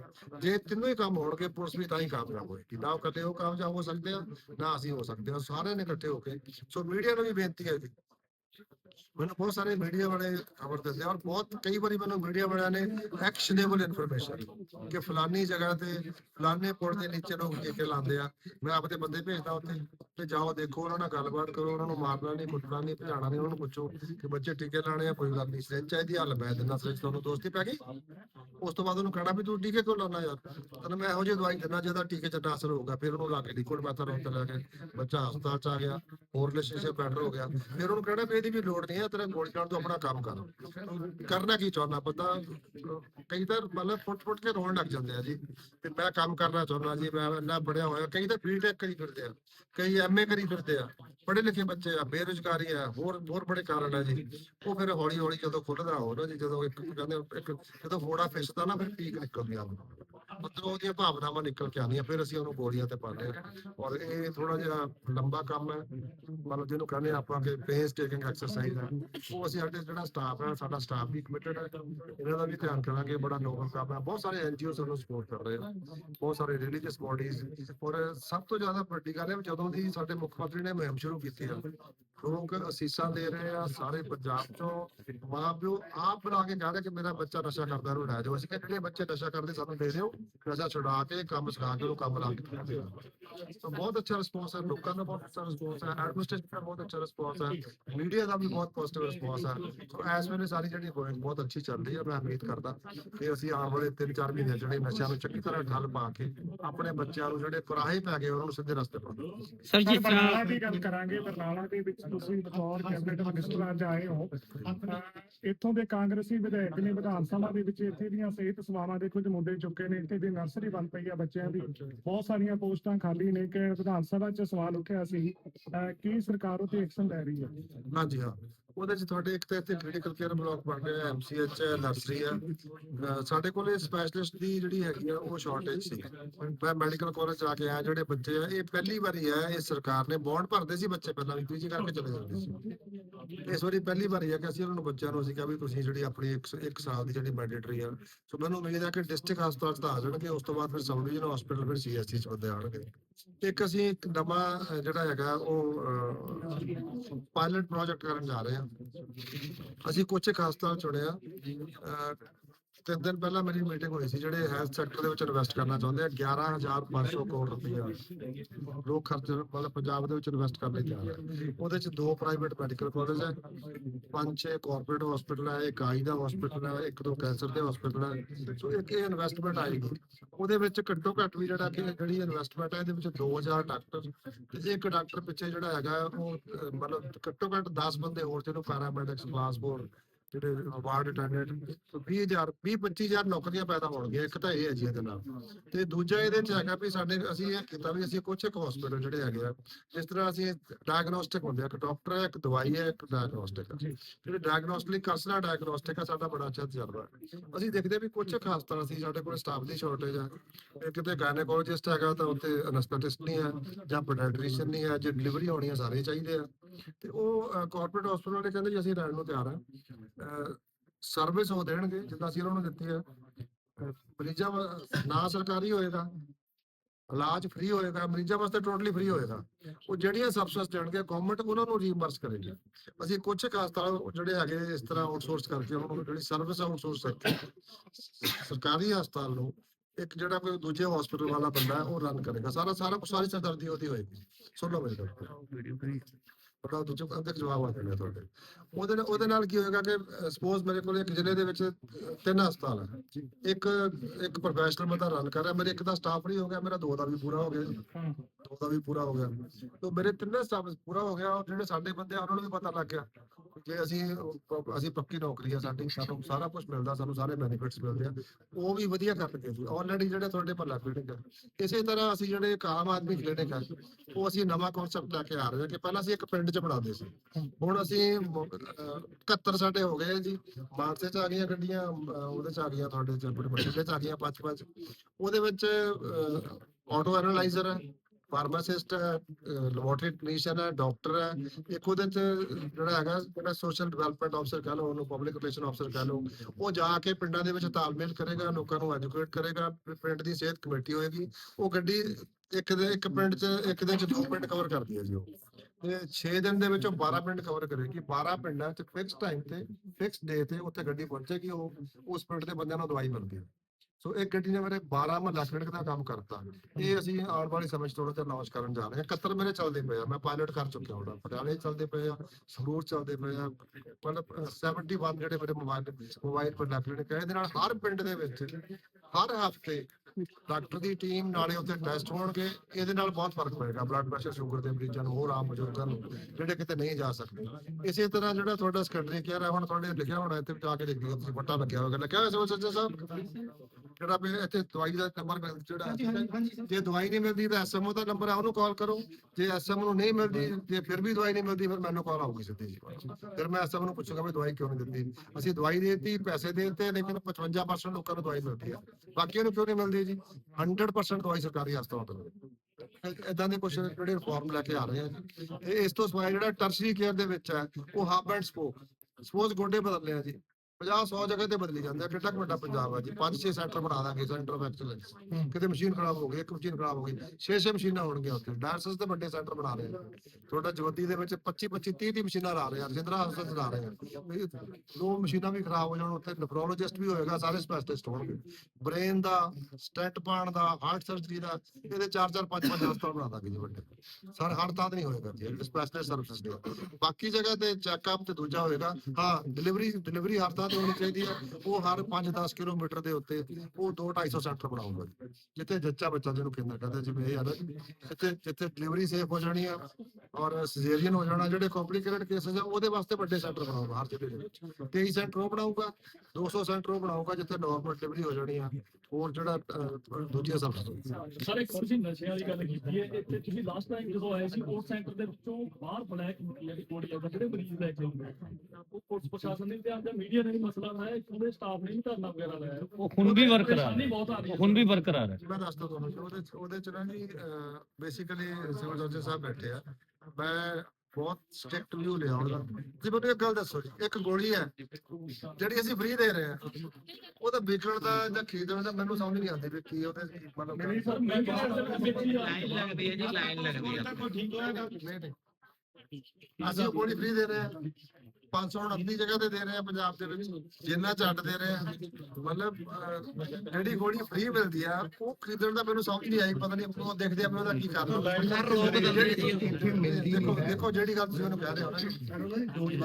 ਜੇ ਤਿੰਨੋਂ ਹੀ ਕੰਮ ਹੋਣਗੇ, ਪੁਲਿਸ ਵੀ ਤਾਂ ਹੀ ਕਾਮਯਾਬ ਹੋਏਗੀ। ਨਾ ਉਹ ਕਦੇ ਉਹ ਕਾਮਯਾਬ ਹੋ ਸਕਦੇ ਆ, ਨਾ ਅਸੀਂ ਹੋ ਸਕਦੇ ਹਾਂ ਸਾਰਿਆਂ ਨੇ ਇਕੱਠੇ ਹੋ ਕੇ, ਸੋ ਮੀਡੀਆ ਨੂੰ ਵੀ ਬੇਨਤੀ ਹੈ ਜੀ। ਮੈਨੂੰ ਬਹੁਤ ਸਾਰੇ ਮੀਡੀਆ ਵਾਲੇ ਖਬਰ ਦਿੰਦੇ ਔਰ ਬਹੁਤ ਕਈ ਵਾਰੀ ਮੈਨੂੰ ਮੀਡੀਆ ਵਾਲਿਆਂ ਨੇ ਐਕਸ਼ਨੇਬਲ ਇਨਫੋਰਮੇਸ਼ਨ ਕਿ ਫਲਾਨੀ ਜਗ੍ਹਾ ਤੇ, ਫਲਾਨੇ ਪੁਲ ਦੇ ਨੀਚੇ ਲੋਕ ਟੀਕੇ ਲਾਉਂਦੇ ਆ। ਮੈਂ ਆਪਦੇ ਬੰਦੇ ਭੇਜਦਾ ਉੱਥੇ ਤੇ ਜਾਓ, ਦੇਖੋ, ਉਹਨਾਂ ਨਾਲ ਗੱਲਬਾਤ ਕਰੋ, ਉਹਨਾਂ ਨੂੰ ਮਾਰਨਾ ਨਹੀਂ, ਕੁੱਟਣਾ ਨਹੀਂ ਭਜਾਣਾ ਨਹੀਂ, ਉਹਨਾਂ ਨੂੰ ਪੁੱਛੋ ਕਿ ਬੱਚੇ ਟੀਕੇ ਲਾਣੇ ਆ, ਕੋਈ ਗੱਲ ਨਹੀਂ ਸਿਰੰਜ ਚਾਹੀਦੀ ਹੱਲ ਮੈਂ ਦਿੰਦਾ ਸਿਰੰਜ ਤੁਹਾਨੂੰ ਦੋਸਤੀ ਪੈ ਗਈ? ਉਸ ਤੋਂ ਬਾਅਦ ਉਹਨੂੰ ਕਹਿਣਾ ਵੀ ਤੂੰ ਟੀਕੇ ਕਿਉਂ ਲਾਉਣਾ ਯਾਰ? ਤੈਨੂੰ ਮੈਂ ਇਹੋ ਜਿਹੀ ਦਵਾਈ ਦਿੰਦਾ ਜਿਹਦਾ ਟੀਕੇ ਚ ਅਸਰ ਹੋਊਗਾ ਫਿਰ ਉਹਨੂੰ ਲਾ ਕੇ ਲਿਕੁਇਡ ਮੈਥਡ ਉੱਤੇ ਲੈ ਕੇ ਬੱਚਾ ਹਸਪਤਾਲ ਚ ਆ ਗਿਆ, ਹੋਰ ਰਿਲੇਸ਼ਨਸ਼ਿਪ ਬੈਟਰ ਹੋ ਗਿਆ। ਫਿਰ ਉਹਨੂੰ ਕਹਿਣਾ ਵੀ ਇਹਦੀ ਵੀ ਲੋੜ ਨਹੀਂ ਹੈ ਤੇਰਾ ਗੋਲੀ ਨਾਲ ਤੂੰ ਆਪਣਾ ਕੰਮ ਕਰ। ਕਰਨਾ ਕੀ ਚਾਹੁੰਦਾ ਬੰਦਾ? ਕਈ ਤਾਂ ਮਤਲਬ ਫੁੱਟ ਫੁੱਟ ਕੇ ਰੋਣ ਲੱਗ ਜਾਂਦੇ ਆ ਜੀ। ਤੇ ਮੈਂ ਕੰਮ ਕਰਨਾ ਚਾਹੁੰਦਾ ਜੀ, ਮੈਂ ਇੰਨਾ ਬੜਿਆ ਹੋਇਆ। ਕਈ ਤਾਂ ਬੀਟੈਕ ਕਰੀ ਫਿਰਦੇ ਆ, ਕਈ ਐਮਏ ਕਰੀ ਫਿਰਦੇ ਆ। ਪੜ੍ਹੇ ਲਿਖੇ ਬੱਚੇ ਆ, ਬੇਰੁਜ਼ਗਾਰੀ ਆ, ਹੋਰ ਹੋਰ ਬੜੇ ਕਾਰਨ ਆ ਜੀ। ਉਹ ਫਿਰ ਹੌਲੀ ਹੌਲੀ ਜਦੋਂ ਖੁੱਲਦਾ ਹੋ ਨਾ ਜੀ, ਜਦੋਂ ਇੱਕ ਕਹਿੰਦੇ ਇੱਕ ਜਦੋਂ ਫੋੜਾ ਫਿਸਦਾ ਨਾ, ਫਿਰ ਪੀਕ ਨਿਕਲਦੀ ਆ ਮਤਲਬ ਉਹਦੀਆਂ ਭਾਵਨਾਵਾਂ ਨਿਕਲ ਕੇ ਆਉਂਦੀਆਂ, ਫਿਰ ਅਸੀਂ ਉਹਨੂੰ ਗੋਲੀਆਂ ਤੇ ਪਾਉਂਦੇ ਆ ਔਰ ਇਹ ਥੋੜਾ ਜਿਹਾ ਲੰਬਾ ਕੰਮ ਹੈ। ਮਤਲਬ ਜਿਹਨੂੰ ਕਹਿੰਦੇ ਆਪਾਂ ਕਿ ਪੇਸ ਟੇਕਿੰਗ ਐਕਸਰਸਾਈਜ਼ ਹੈ। ਉਹ ਅਸੀਂ ਸਾਡੇ ਜਿਹੜਾ ਸਟਾਫ ਹੈ, ਸਾਡਾ ਸਟਾਫ ਵੀ ਕਮਿਟਡ ਹੈ। ਇਹਨਾਂ ਦਾ ਵੀ ਧਿਆਨ ਕਰਾਂਗੇ, ਬੜਾ ਨੋਬਲ ਕੰਮ ਹੈ। ਬਹੁਤ ਸਾਰੇ ਐਨਜੀਓ ਸਾਨੂੰ ਸਪੋਰਟ ਕਰ ਰਹੇ ਆ। ਬਹੁਤ ਸਾਰੇ ਰਿਲੀਜੀਅਸ ਬਾਡੀਜ਼ ਔਰ ਸਭ ਤੋਂ ਜ਼ਿਆਦਾ ਵੱਡੀ ਗੱਲ ਹੈ, ਜਦੋਂ ਦੀ ਸਾਡੇ ਮੁੱਖ ਮੰਤਰੀ ਨੇ ਮੁਹਿੰਮ ਸ਼ੁਰੂ ਕੀਤੀ ਆ ਲੋਕ ਅਸੀਸਾਂ ਦੇ ਰਹੇ ਆ ਸਾਰੇ ਪੰਜਾਬ ਚੋਂ ਮਾਂ ਪਿਓ ਆਪ ਬਣਾ ਕੇ ਕਹਿ ਰਹੇ ਕਿ ਮੇਰਾ ਬੱਚਾ ਨਸ਼ਾ ਕਰਦਾ ਉਹਨੂੰ ਲੈ ਜਾਓ ਅਸੀਂ ਕਹਿੰਦੇ ਜਿਹੜੇ ਬੱਚੇ ਨਸ਼ਾ ਕਰਦੇ ਸਾਨੂੰ ਦੇ ਦਿਓ ਨਸ਼ਾ ਛੁਡਾ ਕੇ ਕੰਮ ਸਿਖਾ ਕੇ ਉਹਨੂੰ ਕੰਮ ਲਾ ਕੇ ਦਿਓ ਤਾਂ ਬਹੁਤ ਅੱਛਾ ਰਿਸਪੌਂਸ ਹੈ ਲੋਕਾਂ ਦਾ ਬਹੁਤ ਅੱਛਾ ਰਿਸਪੌਂਸ ਹੈ ਐਡਮਿਨਿਸਟ੍ਰੇਸ਼ਨ ਦਾ ਬਹੁਤ ਅੱਛਾ ਰਿਸਪੌਂਸ ਹੈ ਮੀਡੀਆ ਦਾ ਵੀ ਬਹੁਤ ਪੋਜ਼ਿਟਿਵ ਰਿਸਪੌਂਸ ਹੈ ਸੋ ਇਸ ਵੇਲੇ ਸਾਰੀ ਜਿਹੜੀ ਗੋਇੰਗ ਬਹੁਤ ਅੱਛੀ ਚੱਲ ਰਹੀ ਹੈ ਮੈਂ ਉਮੀਦ ਕਰਦਾ ਕਿ ਅਸੀਂ ਆਉਣ ਵਾਲੇ 3-4 ਮਹੀਨੇ ਜਿਹੜੇ ਨਸ਼ਿਆਂ ਨੂੰ ਚੰਗੀ ਤਰ੍ਹਾਂ ਠੱਲ ਪਾ ਕੇ ਆਪਣੇ ਬੱਚਿਆਂ ਨੂੰ ਜਿਹੜੇ ਕੁਰਾਹੇ ਪੈ ਗਏ ਉਹਨਾਂ ਨੂੰ ਸਿੱਧੇ ਰਸਤੇ ਪਾਵਾਂਗੇ ਸਰ ਜਿਸ ਬਰਨਾਲਾ ਤਰ੍ਹਾਂ ਦੀ ਗੱਲ ਕਰਾਂਗੇ ਬਰਨਾਲਾ ਦੇ ਵਿੱਚ ਤੁਸੀਂ ਬਤੌਰ ਕੈਬਨਿਟ ਮਿਨਿਸਟਰ ਅੱਜ ਆਏ ਹੋ। ਇੱਥੋਂ ਦੇ ਕਾਂਗਰਸੀ ਵਿਧਾਇਕ ਨੇ ਵਿਧਾਨ ਸਭਾ ਦੇ ਵਿੱਚ ਇੱਥੇ ਦੀਆਂ ਸਿਹਤ ਸੇਵਾਵਾਂ ਦੇ ਕੁਝ ਮੁੱਦੇ ਚੁੱਕੇ ਨੇ। ਇੱਥੇ ਦੀ ਨਰਸਰੀ ਬਣ ਪਈ ਆ ਬੱਚਿਆਂ ਦੀ। ਬਹੁਤ ਸਾਰੀਆਂ ਪੋਸਟਾਂ ਖਾਲੀ ਨੇ ਕਿ ਵਿਧਾਨ ਸਭਾ 'ਚ ਸਵਾਲ ਉੱਠਿਆ ਸੀ। ਅਹ ਕੀ ਸਰਕਾਰ ਉਤੇ ਐਕਸ਼ਨ ਲੈ ਰਹੀ ਹੈ? ਹਾਂਜੀ, ਹਾਂ। ਉਹਦੇ ਚ ਤੁਹਾਡੇ ਇੱਕ ਤਾਂ ਇੱਥੇ ਕ੍ਰਿਟੀਕਲ ਕੇਅਰ ਬਲਾਕ ਬਣ ਰਿਹਾ ਐਮਸੀਐਚ ਨਰਸਰੀ ਹੈ ਸਾਡੇ ਕੋਲ ਇਹ ਸਪੈਸ਼ਲਿਸਟ ਦੀ ਜਿਹੜੀ ਹੈਗੀ ਆ, ਉਹ ਸ਼ਾਰਟੇਜ ਸੀ। ਮੈਂ ਮੈਡੀਕਲ ਕਾਲਜ ਆ ਕੇ ਆਇਆ, ਜਿਹੜੇ ਬੱਚੇ ਆ, ਇਹ ਪਹਿਲੀ ਵਾਰੀ ਆ ਇਹ ਸਰਕਾਰ ਨੇ ਬੌਂਡ ਭਰਦੇ ਸੀ ਬੱਚੇ ਪਹਿਲਾਂ ਵੀ ਪੀਜੀ ਕਰਕੇ ਚਲੇ ਜਾਂਦੇ ਸੀ। ਇਸ ਵਾਰੀ ਪਹਿਲੀ ਵਾਰੀ ਹੈ ਕਿ ਅਸੀਂ ਉਹਨਾਂ ਨੂੰ ਬੱਚਿਆਂ ਨੂੰ ਅਸੀਂ ਕਿਹਾ ਵੀ ਤੁਸੀਂ ਜਿਹੜੀ ਆਪਣੀ ਇੱਕ ਸਾਲ ਦੀ ਜਿਹੜੀ ਮੈਂਡੇਟਰੀ ਆ ਸੋ ਮੈਨੂੰ ਉਮੀਦ ਹੈ ਕਿ ਡਿਸਟ੍ਰਿਕਟ ਹਸਪਤਾਲ ਚ ਤਾਂ ਆ ਜਾਣਗੇ ਉਸ ਤੋਂ ਬਾਅਦ ਫਿਰ ਸਬ ਡਿਵੀਜ਼ਨ ਹਸਪੀਟਲ ਫਿਰ ਸੀਐਸਸੀ ਚ ਬੰਦੇ ਆਉਣਗੇ। ਇੱਕ ਅਸੀਂ ਇੱਕ ਨਵਾਂ ਅਹ, ਜਿਹੜਾ ਹੈਗਾ ਉਹ ਪਾਇਲਟ ਪ੍ਰੋਜੈਕਟ ਕਰਨ ਜਾ ਰਹੇ ਹਾਂ ਅਸੀਂ ਕੁਝ ਹਸਪਤਾਲ ਚੁਣਿਆ ਅਹ, ਤਿੰਨ ਦਿਨ ਪਹਿਲਾਂ ਮੇਰੀ ਮੀਟਿੰਗ ਹੋਈ ਸੀ ਜਿਹੜੇ ਹੈਲਥ ਸੈਕਟਰ ਦੇ ਵਿੱਚ ਇਨਵੈਸਟ ਕਰਨਾ ਚਾਹੁੰਦੇ ਆ 11500 ਕਰੋੜ ਰੁਪਇਆ ਲੋਕ ਖਰਚ ਮਤਲਬ ਪੰਜਾਬ ਦੇ ਵਿੱਚ ਇਨਵੈਸਟ ਕਰਨ ਲਈ ਤਿਆਰ ਹੈ ਉਹਦੇ ਚ ਦੋ ਪ੍ਰਾਈਵੇਟ ਮੈਡੀਕਲ ਕਾਲਜ ਹੈ ਪੰਜ ਛੇ ਕਾਰਪੋਰੇਟ ਹਸਪੀਟਲ ਹੈ ਇੱਕ ਆਈ ਦਾ ਹਸਪੀਟਲ ਹੈ ਇੱਕ ਦੋ ਕੈਂਸਰ ਦੇ ਹਸਪੀਟਲ ਹੈ ਸੋ ਇੱਕ ਇਹ ਇਨਵੈਸਟਮੈਂਟ ਆਏਗੀ ਉਹਦੇ ਵਿੱਚ ਘੱਟੋ ਘੱਟ ਵੀ ਜਿਹੜਾ ਕਿ ਜਿਹੜੀ ਇਨਵੈਸਟਮੈਂਟ ਹੈ ਇਹਦੇ ਵਿੱਚ 2000 ਡਾਕਟਰ ਤੇ ਇੱਕ ਡਾਕਟਰ ਪਿੱਛੇ ਜਿਹੜਾ ਹੈਗਾ ਉਹ ਅਹ, ਮਤਲਬ ਘੱਟੋ ਘੱਟ 10 ਬੰਦੇ ਹੋਰ ਜਿਹਨੂੰ ਪੈਰਾਮੈਡਿਕਸ ਕਲਾਸ 4 ਜਿਹੜੇ ਵਾਰਡ ਅਟੈਂਡੈਂਟ 20000 20 25000 ਨੌਕਰੀਆਂ ਪੈਦਾ ਹੋਣਗੀਆਂ ਇੱਕ ਤਾਂ ਇਹ ਹੈ ਜੀ ਇਹਦੇ ਨਾਲ। ਤੇ ਦੂਜਾ ਇਹਦੇ ਚ ਹੈਗਾ ਵੀ ਸਾਡੇ, ਅਸੀਂ ਇਹ ਕੀਤਾ ਵੀ ਅਸੀਂ ਕੁਛ ਇੱਕ ਹਸਪੀਟਲ ਜਿਹੜੇ ਹੈਗੇ ਆ, ਜਿਸ ਤਰ੍ਹਾਂ ਅਸੀਂ ਡਾਇਗਨੋਸਟਿਕ ਹੁੰਦੇ ਆ, ਇੱਕ ਡਾਕਟਰ ਹੈ ਇੱਕ ਦਵਾਈ ਹੈ ਇੱਕ ਡਾਇਗਨੋਸਟਿਕ ਜਿਹੜੇ ਡਾਇਗਨੋਸਟਿਕ ਕਰਸਨਾ ਡਾਇਗਨੋਸਟਿਕ ਹੈ ਸਾਡਾ ਬੜਾ ਅੱਛਾ ਤਜਰਬਾ ਅਸੀਂ ਦੇਖਦੇ ਵੀ ਕੁਝ ਖਾਸ ਤਰ੍ਹਾਂ ਸੀ ਸਾਡੇ ਕੋਲ ਸਟਾਫ ਦੀ ਸ਼ਾਰਟੇਜ ਆ। ਕਿਤੇ ਗਾਇਨੋਕੋਲੋਜਿਸਟ ਹੈਗਾ ਤਾਂ ਉੱਥੇ ਅਨਸਥੈਟਿਸਟ ਨਹੀਂ ਹੈ ਜਾਂ ਪੈਡੀਆਟ੍ਰੀਸ਼ੀਅਨ ਨਹੀਂ ਹੈ ਜੇ ਡਿਲੀਵਰੀ ਹੋਣੀ ਹੈ ਸਾਰੇ ਚਾਹੀਦੇ ਆ। ਤੇ ਉਹ ਕਾਰਪੋਰੇਟ ਹਸਪੀਟਲ ਵਾਲੇ ਕਹਿੰਦੇ ਜੀ ਅਸੀਂ ਰਹਿਣ ਨੂੰ ਤਿਆਰ ਆ। ਸਰਵਿਸ ਉਹ ਦੇਣਗੇ, ਜਿੱਦਾਂ ਅਸੀਂ ਉਹਨਾਂ ਨੂੰ ਦਿੱਤੀ ਆ। ਮਰੀਜ਼ਾਂ ਨਾ ਸਰਕਾਰੀ ਹੋਏਗਾ, ਇਲਾਜ ਫ੍ਰੀ ਹੋਏਗਾ, ਮਰੀਜ਼ਾਂ ਵਾਸਤੇ ਟੋਟਲੀ ਫ੍ਰੀ ਹੋਏਗਾ। ਉਹ ਜਿਹੜੀਆਂ ਸਬਸਿਡੀਜ਼ ਦੇਣਗੇ ਗਵਰਨਮੈਂਟ ਉਹਨਾਂ ਨੂੰ ਰੀਇੰਬਰਸ ਕਰੇਗੀ। ਅਸੀਂ ਕੁਝ ਖਾਸ ਜਿਹੜੇ ਹੈਗੇ, ਇਸ ਤਰ੍ਹਾਂ ਆਊਟਸੋਰਸ ਕਰਕੇ ਉਹਨਾਂ ਨੂੰ ਜਿਹੜੀ ਸਰਵਿਸ ਆਊਟਸੋਰਸ ਕਰਕੇ, ਸਰਕਾਰੀ ਹਸਪਤਾਲ ਨੂੰ ਇੱਕ ਜਿਹੜਾ ਕੋਈ ਦੂਜੇ ਹਸਪੀਟਲ ਵਾਲਾ ਬੰਦਾ ਉਹ ਰਨ ਕਰੇਗਾ। ਸਾਰਾ ਸਾਰਾ, ਸਾਰੀ ਸਰਦਰਦੀ ਉਹਦੀ ਹੋਏਗੀ। ਸੁਣ ਲਓ ਮੇਰੇ ਕੋਲ ਪਤਾ ਦੂਜੇ ਬੰਦੇ ਦੇ ਜਵਾਬ ਆ ਜਾਣੇ ਤੁਹਾਡੇ। ਉਹਦੇ ਨਾਲ ਉਹਦੇ ਨਾਲ ਕੀ ਹੋਏਗਾ ਕਿ ਸਪੋਜ਼ ਮੇਰੇ ਕੋਲ ਇੱਕ ਜ਼ਿਲ੍ਹੇ ਦੇ ਵਿੱਚ ਤਿੰਨ ਹਸਪਤਾਲ ਹੈ ਇੱਕ ਇੱਕ ਪ੍ਰੋਫੈਸ਼ਨਲ ਬੰਦਾ ਰਨ ਕਰ ਰਿਹਾ। ਮੇਰੇ ਇੱਕ ਦਾ ਸਟਾਫ ਨਹੀਂ ਹੋ ਗਿਆ, ਮੇਰਾ ਦੋ ਦਾ ਵੀ ਪੂਰਾ ਹੋ ਗਿਆ। ਦੋ ਦਾ ਵੀ ਪੂਰਾ ਹੋ ਗਿਆ। ਤੇ ਮੇਰੇ ਤਿੰਨੇ ਸਟਾਫ ਪੂਰਾ ਹੋ ਗਿਆ ਔਰ ਜਿਹੜੇ ਸਾਡੇ ਬੰਦੇ ਆ, ਉਹਨਾਂ ਨੂੰ ਵੀ ਪਤਾ ਲੱਗ ਗਿਆ ਜੇ ਅਸੀਂ ਅਸੀਂ ਪੱਕੀ ਨੌਕਰੀ ਆ ਸਾਡੀ। ਸਾਨੂੰ ਸਾਰਾ ਕੁਝ ਮਿਲਦਾ, ਸਾਨੂੰ ਸਾਰੇ ਬੈਨੀਫਿਟਸ ਮਿਲਦੇ ਆ। ਉਹ ਵੀ ਵਧੀਆ ਕਰਨਗੇ ਸੀ। ਆਲਰੇਡੀ ਜਿਹੜੇ ਤੁਹਾਡੇ ਭਲਾ ਕਲੀਨਿਕ ਹੈ ਇਸੇ ਤਰ੍ਹਾਂ ਅਸੀਂ ਜਿਹੜੇ ਇੱਕ ਆਮ ਆਦਮੀ ਕਲੀਨਿਕ ਹੈ ਉਹ ਅਸੀਂ ਨਵਾਂ ਕਨਸੈਪਟ ਲੈ ਕੇ ਆ ਰਹੇ ਹਾਂ ਕਿ ਪਹਿਲਾਂ ਅਸੀਂ ਇੱਕ ਪਿੰਡ 'ਚ ਬਣਾਉਂਦੇ ਸੀ। ਹੁਣ ਅਸੀਂ 71 ਸਾਡੇ ਹੋ ਗਏ ਜੀ। ਮਾਨਸੇ 'ਚ ਆ ਗਈਆਂ ਗੱਡੀਆਂ ਉਹਦੇ 'ਚ ਆ ਗਈਆਂ ਤੁਹਾਡੇ 'ਚ ਬਠਿੰਡੇ 'ਚ ਆ ਗਈਆਂ ਪੰਜ ਪੰਜ। ਉਹਦੇ ਵਿੱਚ ਆਟੋ ਐਨਾਲਾਈਜ਼ਰ ਹੈ ਫਾਰਮਾਸਿਸਟ ਹੈ ਲੈਬੋਰਟਰੀ ਟੈਕਨੀਸ਼ੀਅਨ ਹੈ ਡਾਕਟਰ ਹੈ। ਇੱਕ ਉਹਦੇ 'ਚ ਜਿਹੜਾ ਹੈਗਾ, ਜਿਹੜਾ ਸੋਸ਼ਲ ਡਿਵੈਲਪਮੈਂਟ ਅਫਸਰ ਕਹ ਲਓ, ਉਹਨੂੰ ਪਬਲਿਕ ਰਿਲੇਸ਼ਨ ਅਫਸਰ ਕਹ ਲਓ, ਉਹ ਜਾ ਕੇ ਪਿੰਡਾਂ ਦੇ ਵਿੱਚ ਤਾਲਮੇਲ ਕਰੇਗਾ, ਲੋਕਾਂ ਨੂੰ ਐਜੂਕੇਟ ਕਰੇਗਾ, ਪਿੰਡ ਦੀ ਸਿਹਤ ਕਮੇਟੀ ਹੋਏਗੀ। ਉਹ ਗੱਡੀ ਇੱਕ ਦੇ, ਇੱਕ ਪਿੰਡ 'ਚ, ਇੱਕ ਦਿਨ 'ਚ ਦੋ ਪਿੰਡ ਕਵਰ ਕਰਦੀ ਹੈ ਜੀ ਉਹ। 6 ਦਿਨ ਦੇ ਵਿੱਚ ਉਹ 12 ਪਿੰਡ ਕਵਰ ਕਰੇਗੀ। 12 ਪਿੰਡਾਂ 'ਚ ਫਿਕਸ ਟਾਈਮ ਤੇ ਫਿਕਸ ਡੇ ਤੇ ਉੱਥੇ ਗੱਡੀ ਪਹੁੰਚੇਗੀ, ਉਹ ਉਸ ਪਿੰਡ ਦੇ ਬੰਦਿਆਂ ਨੂੰ ਦਵਾਈ ਮਿਲਦੀ ਹੈ। ਸੋ ਇੱਕ ਗੱਡੀ ਨੇ ਮੇਰੇ 12 ਮਹੱਲਾ ਕਲੀਨਿਕ ਦਾ ਕੰਮ ਕਰਤਾ। ਇਹ ਅਸੀਂ ਆਉਣ ਵਾਲੀ ਸਮੇਂ 'ਚ ਥੋੜਾ ਜਿਹਾ ਲਾਂਚ ਕਰਨ ਜਾ ਰਹੇ ਹਾਂ। 71 ਮੇਰੇ ਚੱਲਦੇ ਪਏ ਆ। ਮੈਂ ਪਾਇਲਟ ਕਰ ਚੁੱਕਿਆ ਹਾਂ ਪਟਿਆਲੇ ਚੱਲਦੇ ਪਏ ਆ, ਸੰਗਰੂਰ ਚੱਲਦੇ ਪਏ ਆ। ਮਤਲਬ 71 ਜਿਹੜੇ ਮੇਰੇ ਮੋਬਾਈਲ ਮੋਬਾਈਲ ਪਰ ਕਲੀਨਿਕ ਹੈ, ਇਹਦੇ ਨਾਲ ਹਰ ਪਿੰਡ ਦੇ ਵਿੱਚ, ਹਰ ਹਫ਼ਤੇ ਡਾਕਟਰ ਦੀ ਟੀਮ ਨਾਲੇ ਉੱਥੇ ਟੈਸਟ ਹੋਣਗੇ, ਇਹਦੇ ਨਾਲ ਬਹੁਤ ਫ਼ਰਕ ਪਏਗਾ ਬਲੱਡ ਪ੍ਰੈਸ਼ਰ ਸ਼ੂਗਰ ਦੇ ਮਰੀਜ਼ਾਂ ਨੂੰ, ਹੋਰ ਆਮ ਬਜ਼ੁਰਗਾਂ ਨੂੰ, ਜਿਹੜੇ ਕਿਤੇ ਨਹੀਂ ਜਾ ਸਕਦੇ। ਇਸੇ ਤਰ੍ਹਾਂ ਜਿਹੜਾ ਤੁਹਾਡਾ ਸੈਕੰਡਰੀ ਕੇਅਰ ਹੈ, ਹੁਣ ਤੁਹਾਡੇ ਲਿਖਿਆ ਹੋਣਾ ਇੱਥੇ ਜਾ ਕੇ ਦੇਖੀਓ ਤੁਸੀਂ ਵੱਟਾ ਲੱਗਿਆ ਹੋਵੇਗਾ ਲੱਗਿਆ ਹੋਇਆ ਸਿਵਲ ਸਾਹਿਬ? ਜਿਹੜਾ ਵੀ ਇੱਥੇ ਦਵਾਈ ਦਾ ਨੰਬਰ ਮਿਲ ਜਿਹੜਾ। ਜੇ ਦਵਾਈ ਨਹੀਂ ਮਿਲਦੀ ਤਾਂ ਐਸਐਮਓ ਦਾ ਨੰਬਰ ਹੈ ਉਹਨੂੰ ਕਾਲ ਕਰੋ। ਜੇ ਐਸਐਮਓ ਨੂੰ ਨਹੀਂ ਮਿਲਦੀ ਜੇ ਫਿਰ ਵੀ ਦਵਾਈ ਨਹੀਂ ਮਿਲਦੀ ਫਿਰ ਮੈਨੂੰ ਕਾਲ ਆਊਗੀ ਸਿੱਧੀ ਜੀ। ਫਿਰ ਮੈਂ ਐਸਐਮਓ ਨੂੰ ਪੁੱਛੂਗਾ ਵੀ ਦਵਾਈ ਕਿਉਂ ਨਹੀਂ ਦਿੱਤੀ ਅਸੀਂ ਦਵਾਈ ਦੇ ਦਿੱਤੀ ਪੈਸੇ ਦੇ ਦਿੱਤੇ ਲੇਕਿਨ 55% ਲੋਕਾਂ ਨੂੰ ਦਵਾਈ ਮਿਲਦੀ ਹੈ ਬਾਕੀਆਂ ਨੂੰ ਕਿਉਂ ਨਹੀਂ ਮਿਲਦੀ ਜੀ? 100% ਦਵਾਈ ਸਰਕਾਰੀ ਹਸਪਤਾਲਾਂ ਤੋਂ ਮਿਲਦੀ ਹੈ ਇਦਾਂ ਦੇ ਕੁਝ ਜਿਹੜੇ ਰਿਫਾਰਮ ਲੈ ਕੇ ਆ ਰਹੇ ਆ ਜੀ। ਤੇ ਇਸ ਤੋਂ ਸਿਵਾਏ ਜਿਹੜਾ ਟਰਸ਼ਰੀ ਕੇਅਰ ਦੇ ਵਿੱਚ ਹੈ ਉਹ ਹਬ ਐਂਡ ਸਪੋਕ ਸਪੋਜ਼ ਗੋਡੇ ਬਦਲ ਲਿਆ ਜੀ। 50 100 ਜਗ੍ਹਾ ਤੇ ਬਦਲੀ ਜਾਂਦੇ ਕਿੱਡਾ ਵੱਡਾ ਪੰਜਾਬ ਆ ਜੀ? 5-6 ਸੈਂਟਰ ਬਣਾ ਦਾਂਗੇ ਸੈਂਟਰ ਆਫ ਐਕਸਲੈਂਸ ਕਿਤੇ ਮਸ਼ੀਨ ਖਰਾਬ ਹੋ ਗਈ ਇੱਕ ਮਸ਼ੀਨ ਖਰਾਬ ਹੋ ਗਈ 6-6 ਮਸ਼ੀਨਾਂ ਹੋਣਗੀਆਂ ਉੱਥੇ। ਡਾਇਲਸਿਸ ਦੇ ਵੱਡੇ ਸੈਂਟਰ ਬਣਾ ਰਹੇ ਆ। ਤੁਹਾਡਾ ਜਵੱਦੀ ਦੇ ਵਿੱਚ 25-25 30 ਮਸ਼ੀਨਾਂ ਲਾ ਰਹੇ ਆ ਰਜਿੰਦਰਾ ਹਸਪਤਾਲ ਚਲਾ ਰਹੇ ਆ। ਦੋ ਮਸ਼ੀਨਾਂ ਵੀ ਖਰਾਬ ਹੋ ਜਾਣ ਉੱਥੇ ਨੈਫਰੋਲੋਜਿਸਟ ਵੀ ਹੋਏਗਾ ਸਾਰੇ ਸਪੈਸ਼ਲਿਸਟ ਹੋਣਗੇ। ਬ੍ਰੇਨ ਦਾ ਸਟੈਂਟ ਪਾਉਣ ਦਾ ਹਾਰਟ ਸਰਜਰੀ ਦਾ ਇਹਦੇ 4-4 5-5 ਹਸਪਤਾਲ ਬਣਾ ਦਾਂਗੇ ਜੀ ਵੱਡੇ। ਸਰ ਹਰ ਤੇ ਨਹੀਂ ਹੋਏਗਾ ਜੀ ਸਪੈਸ਼ਲਿਸਟ ਸਰਵਿਸ ਦੇ। ਬਾਕੀ ਜਗ੍ਹਾ ਤੇ ਚੈੱਕਅਪ ਤੇ ਦੂਜਾ ਹੋਏਗਾ। ਹਾਂ ਡਿਲੀਵਰੀ ਡਿਲੀਵਰੀ ਹਰ ਥਾਂ ਤੇ ਹੋਣੀ ਚਾਹੀਦੀ ਹੈ ਉਹ ਹਰ 5-10 ਕਿਲੋਮੀਟਰ ਦੇ ਉੱਤੇ ਉਹ 2-250 ਸੈਂਟਰ ਬਣਾਉਂਗਾ ਜਿੱਥੇ ਜੱਚਾ ਬੱਚਾ ਜਿਹਨੂੰ ਕੇਂਦਰ ਕਹਿੰਦੇ ਜਿਵੇਂ ਇਹ ਆ ਜਿੱਥੇ ਡਿਲੀਵਰੀ ਸੇਫ ਹੋ ਜਾਣੀ ਆ ਔਰ ਸਿਜ਼ੇਰੀਅਨ ਹੋ ਜਾਣਾ, ਜਿਹੜੇ ਕੰਪਲਿਕੇਟਡ ਕੇਸਸ ਆ, ਉਹਦੇ ਵਾਸਤੇ ਵੱਡੇ ਸੈਂਟਰ ਬਣਾਊਗਾ ਹਰ ਜ਼ਿਲ੍ਹੇ ਦੇ ਵਿੱਚ। 23 ਸੈਂਟਰ ਉਹ ਬਣਾਊਗਾ 200 ਸੈਂਟਰ ਉਹ ਬਣਾਊਗਾ ਜਿੱਥੇ ਨਾਰਮਲ ਡਿਲੀਵਰੀ ਹੋ ਜਾਣੀ ਆ, ਹੋਰ ਜਿਹੜਾ ਦੂਜੀਆਂ ਸਬਸਿਡੀ ਸਰ, ਇੱਕ ਤੁਸੀਂ ਨਸ਼ਿਆਂ ਵਾਲੀ ਗੱਲ ਕੀਤੀ ਹੈ, ਇੱਥੇ ਤੁਸੀਂ ਲਾਸਟ ਟਾਈਮ ਜਦੋਂ ਆਏ ਸੀ, ਉਸ ਸੈਂਟਰ ਦੇ ਵਿੱਚੋਂ ਬਾਹਰ ਬਲੈਕ ਨਿਕਲਿਆ ਦੀ ਕੋੜੀ ਲੱਗਦਾ ਜਿਹੜੇ ਮਰੀਜ਼ ਲੈ ਕੇ ਆਉਂਦੇ ਉਹ ਪੁਲਿਸ ਪ੍ਰਸ਼ਾਸਨ ਨੇ ਧਿਆਨ ਜਾਂ ਮੀਡੀਆ ਨੇ ਵੀ ਮਸਲਾ ਲਾਇਆ ਉਹਦੇ ਸਟਾਫ ਨੇ ਵੀ ਧਰਨਾ ਵਗੈਰਾ ਲਾਇਆ। ਉਹ ਹੁਣ ਵੀ ਵਰਕਰਾਰ ਪਰੇਸ਼ਾਨੀ ਹੈ ਬਹੁਤ ਆ ਰਹੀ ਹੈ। ਹੁਣ ਵੀ ਬਰਕਰਾਰ ਹੈ ਮੈਂ ਦੱਸਦਾ ਤੁਹਾਨੂੰ ਕਿ ਉਹਦੇ 'ਚ- ਉਹਦੇ ਚ ਨਾ ਜੀ ਬੇਸਿਕਲੀ ਸਿਵਲ ਸਰਜਨ ਸਾਹਿਬ ਬੈਠੇ ਆ। ਮੈਂ ਬਹੁਤ ਸਟ੍ਰਿਕਟ ਵਿਊ ਲਿਆ ਉਹਦਾ। ਜੀ ਮੈਨੂੰ ਇੱਕ ਗੱਲ ਦੱਸੋ ਜੀ ਇੱਕ ਗੋਲੀ ਹੈ ਜਿਹੜੀ ਅਸੀਂ ਫ੍ਰੀ ਦੇ ਰਹੇ ਆ। ਉਹਦਾ ਵਿਕਣ ਦਾ ਜਾਂ ਖਰੀਦਣ ਦਾ ਮੈਨੂੰ ਸਮਝ ਨਹੀਂ ਆਉਂਦੀ ਵੀ ਕੀ ਉਹਦੇ ਮਤਲਬ ਨਹੀਂ ਸਰ ਮੈਂ ਲਾਈਨ ਲੱਗਦੀ ਹੈ ਜੀ ਲਾਈਨ ਲੱਗਦੀ ਹੈ। ਨਹੀਂ, ਨਹੀਂ। ਅਸੀਂ ਉਹ ਗੋਲੀ ਫ੍ਰੀ ਦੇ ਰਹੇ ਆ। 529 ਜਗ੍ਹਾ ਤੇ ਦੇ ਰਹੇ ਆ ਪੰਜਾਬ ਦੇ ਵਿੱਚ ਜਿੰਨਾ ਚੱਟ ਦੇ ਰਹੇ ਆ। ਮਤਲਬ ਜਿਹੜੀ ਗੋਲੀ ਫ੍ਰੀ ਮਿਲਦੀ ਆ ਉਹ ਖਰੀਦਣ ਦਾ ਮੈਨੂੰ ਸਮਝ ਨਹੀਂ ਆਈ ਪਤਾ ਨਹੀਂ ਉਹ ਦੇਖਦੇ ਆ ਵੀ ਉਹਦਾ ਕੀ ਕਰਨਾ। ਦੇਖੋ ਦੇਖੋ ਜਿਹੜੀ ਗੱਲ ਤੁਸੀਂ ਉਹਨੂੰ ਕਹਿ ਰਹੇ ਹੋ ਨਾ।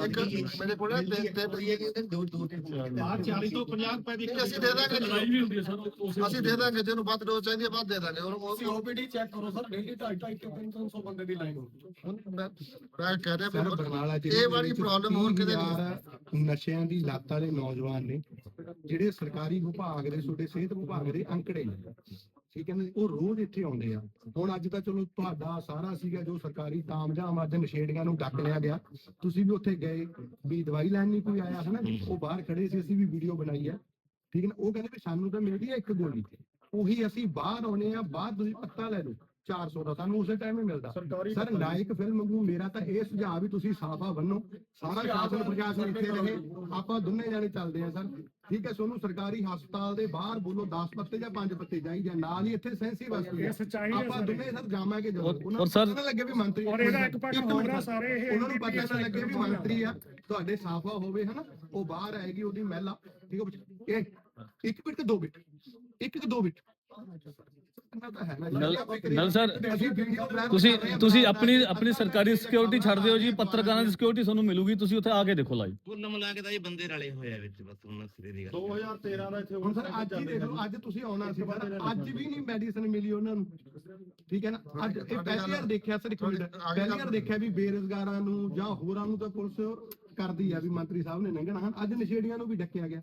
ਇੱਕ ਮੇਰੇ ਕੋਲ ਨਾ ਤਿੰਨ ਤਿੰਨ ਬਾਹਰ 40 ਤੋਂ 50 ਰੁਪਏ ਦੀ ਅਸੀਂ ਦੇ ਦਾਂਗੇ ਲੜਾਈ ਜੀ। ਵੀ ਹੁੰਦੀ ਹੈ ਸਰ ਅਸੀਂ ਦੇ ਦਾਂਗੇ ਜਿਹਨੂੰ ਵੱਧ ਡੋਜ਼ ਚਾਹੀਦੀ ਹੈ ਵੱਧ ਦੇ ਦਾਂਗੇ। ਔਰ ਉਹ ਓਪੀਡੀ ਚੈੱਕ ਕਰੋ ਸਰ ਡੇਲੀ 2.5 ਤੋਂ 300 ਬੰਦੇ ਦੀ ਲਾਈਨ ਹੁਣ ਮੈਂ ਮੈਂ ਕਹਿ ਰਿਹਾ ਇਹ ਵਾਲੀ ਪ੍ਰੋਬਲਮ ਹੋਰ ਯਾਰ ਨਸ਼ਿਆਂ ਦੀ ਲੱਤ ਵਾਲੇ ਨੌਜਵਾਨ ਨੇ ਜਿਹੜੇ ਸਰਕਾਰੀ ਵਿਭਾਗ ਦੇ ਤੁਹਾਡੇ ਸਿਹਤ ਵਿਭਾਗ ਦੇ ਅੰਕੜੇ ਨੇ ਠੀਕ ਹੈ ਨਾ ਉਹ ਰੋਜ਼ ਇੱਥੇ ਆਉਂਦੇ ਆ। ਹੁਣ ਅੱਜ ਤਾਂ ਚਲੋ ਤੁਹਾਡਾ ਸਾਰਾ ਸੀਗਾ ਜੋ ਸਰਕਾਰੀ ਤਾਮਝਾਮ ਅੱਜ ਨਸ਼ੇੜੀਆਂ ਨੂੰ ਡੱਕ ਲਿਆ ਗਿਆ। ਤੁਸੀਂ ਵੀ ਉੱਥੇ ਗਏ ਵੀ ਦਵਾਈ ਲੈਣ ਨਹੀਂ ਕੋਈ ਆਇਆ ਹਨਾ ਉਹ ਬਾਹਰ ਖੜੇ ਸੀ ਅਸੀਂ ਵੀ ਵੀਡੀਓ ਬਣਾਈ ਆ ਠੀਕ ਹੈ ਨਾ? ਉਹ ਕਹਿੰਦੇ ਵੀ ਸਾਨੂੰ ਤਾਂ ਮਿਲਦੀ ਆ ਇੱਕ ਗੋਲੀ। ਉਹੀ ਅਸੀਂ ਬਾਹਰ ਆਉਨੇ ਆ ਬਾਹਰ ਤੁਸੀਂ ਪੱਤਾ ਲੈ ਲਓ। 400 ਦਾ ਸਾਨੂੰ ਉਸੇ ਟਾਈਮ ਹੀ ਮਿਲਦਾ। ਸਰਕਾਰੀ ਸਰ ਨਾਇਕ ਫਿਲਮ ਵਾਂਗੂ ਮੇਰਾ ਤਾਂ ਇਹ ਸੁਝਾਅ ਵੀ ਤੁਸੀਂ ਸਾਫਾ ਬੰਨੋ। ਸਾਰਾ ਸ਼ਾਸਨ ਪ੍ਰਸ਼ਾਸਨ ਇੱਥੇ ਰਹੇ। ਆਪਾਂ ਦੋਨੇ ਜਾਣੇ ਚੱਲਦੇ ਆ ਸਰ ਠੀਕ ਹੈ ਸੋਨੂੰ ਸਰਕਾਰੀ ਹਸਪਤਾਲ ਦੇ ਬਾਹਰ ਬੋਲੋ 10 ਪੱਤੇ ਜਾਂ 5 ਪੱਤੇ ਚਾਹੀਦੇ ਆ। ਨਾਲ ਹੀ ਇੱਥੇ ਸੈਂਸੀ ਵਸਤੀ ਹੈ ਆਪਾਂ ਦੋਨੇ ਸਰ ਜਾਵਾਂਗੇ ਜਦੋਂ ਔਰ- ਉਹਨਾਂ ਨੂੰ ਨਾ ਲੱਗੇ ਵੀ ਮੰਤਰੀ ਔਰ ਇਹਦਾ ਇੱਕ ਪੱਖ ਆ, ਸਰ, ਇਹ ਉਹਨਾਂ ਨੂੰ ਪਤਾ ਨਾ ਲੱਗੇ ਵੀ ਮੰਤਰੀ ਆ। ਤੁਹਾਡੇ ਸਾਫਾ ਹੋਵੇ ਹਨਾ? ਉਹ ਬਾਹਰ ਆਏਗੀ ਉਹਦੀ ਮਹਿਲਾ। ਠੀਕ ਹੈ? ਇਹ ਇੱਕ ਮਿੰਟ ਦੋ ਮਿੰਟ। ਇੱਕ ਕਿ ਦੋ ਮਿੰਟ। ਨਾ ਜੀ। ਨਲ- ਸਰ, ਤੁਸੀਂ ਤੁਸੀਂ ਆਪਣੀ। ਆਪਣੀ ਸਰਕਾਰੀ ਸਿਕਿਉਰਿਟੀ ਛੱਡ ਦਿਓ ਜੀ ਪੱਤਰਕਾਰਾਂ ਦੀ ਸਿਕਿਉਰਿਟੀ ਤੁਹਾਨੂੰ ਮਿਲੂਗੀ ਤੁਸੀਂ ਉੱਥੇ ਆ ਕੇ ਦੇਖੋ ਲਾਈਵ ਕੁੱਲ ਮਿਲਾ ਕੇ ਤਾਂ ਇਹ ਬੰਦੇ ਰਲੇ ਹੋਏ ਆ ਵਿੱਚ ਬਸ ਉਹਨਾਂ ਸਿਰੇ ਦੀ ਗੱਲ 2013 ਦਾ ਇੱਥੇ ਹੁਣ ਸਰ ਅੱਜ ਹੀ ਦੇਖ ਲਓ ਅੱਜ ਤੁਸੀਂ ਆਉਣਾ ਸੀ ਸਰ ਅੱਜ ਵੀ ਨਹੀਂ ਮੈਡੀਸਨ ਮਿਲੀ ਉਹਨਾਂ ਨੂੰ। ਠੀਕ ਹੈ ਨਾ? ਅੱਜ ਇਹ ਪਹਿਲੀ ਵਾਰ ਦੇਖਿਆ ਸਰ ਇੱਕ ਮਿੰਟ। ਪਹਿਲੀ ਵਾਰ ਦੇਖਿਆ ਵੀ ਬੇਰੁਜ਼ਗਾਰਾਂ ਨੂੰ ਜਾਂ ਹੋਰਾਂ ਨੂੰ ਤਾਂ ਪੁਲਿਸ ਕਰਦੀ ਆ ਵੀ ਮੰਤਰੀ ਸਾਹਿਬ ਨੇ ਲੰਘਣਾ। ਹਨ ਅੱਜ ਨਸ਼ੇੜੀਆਂ ਨੂੰ ਵੀ ਡੱਕਿਆ ਗਿਆ।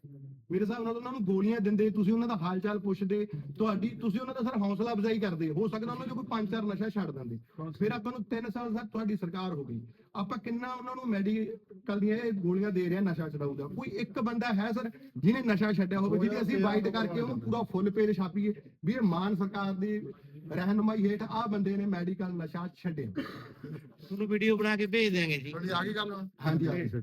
ਮੇਰੇ ਹਿਸਾਬ ਨਾਲ ਉਹਨਾਂ ਨੂੰ ਗੋਲੀਆਂ ਦਿੰਦੇ ਤੁਸੀਂ ਉਹਨਾਂ ਦਾ ਹਾਲ ਚਾਲ ਪੁੱਛਦੇ ਤੁਹਾਡੀ ਤੁਸੀਂ ਉਹਨਾਂ ਦਾ ਸਰ ਹੌਸਲਾ ਅਫਜ਼ਾਈ ਕਰਦੇ। ਹੋ ਸਕਦਾ ਉਹਨਾਂ ਨੂੰ ਕੋਈ ਪੰਜ ਚਾਰ ਨਸ਼ਾ ਛੱਡ ਦਿੰਦੇ। ਫਿਰ ਆਪਾਂ ਨੂੰ 3 ਸਾਲ ਤੱਕ ਤੁਹਾਡੀ ਸਰਕਾਰ ਹੋ ਗਈ। ਆਪਾਂ ਕਿੰਨਾ ਉਹਨਾਂ ਨੂੰ ਮੈਡੀਕਲ ਦੀਆਂ ਇਹ ਗੋਲੀਆਂ ਦੇ ਰਿਹਾ ਨਸ਼ਾ ਛਡਾਊਗਾ ਕੋਈ ਇੱਕ ਬੰਦਾ ਹੈ ਸਰ ਜਿਹਨੇ ਨਸ਼ਾ ਛੱਡਿਆ ਹੋਵੇ ਜਿਹਦੀ ਅਸੀਂ ਵਾਈਟ ਕਰਕੇ ਉਹਨੂੰ ਪੂਰਾ ਫੁੱਲ ਪੇਜ ਛਾਪੀਏ। ਵੀ ਇਹ ਮਾਨ ਸਰਕਾਰ ਦੀ ਰਹਿਨਮਾਈ ਹੇਠ ਆ ਬੰਦੇ ਨੇ ਮੈਡੀਕਲ ਨਸ਼ਾ ਛੱਡਿਆ। ਤੁਹਾਨੂੰ ਵੀਡੀਓ ਬਣਾ ਕੇ ਭੇਜ ਦਿਆਂਗੇ ਜੀ। ਤੁਹਾਡੀ ਆ ਗਈ ਗੱਲ? ਹਾਂਜੀ ਹਾਂਜੀ ਸਰ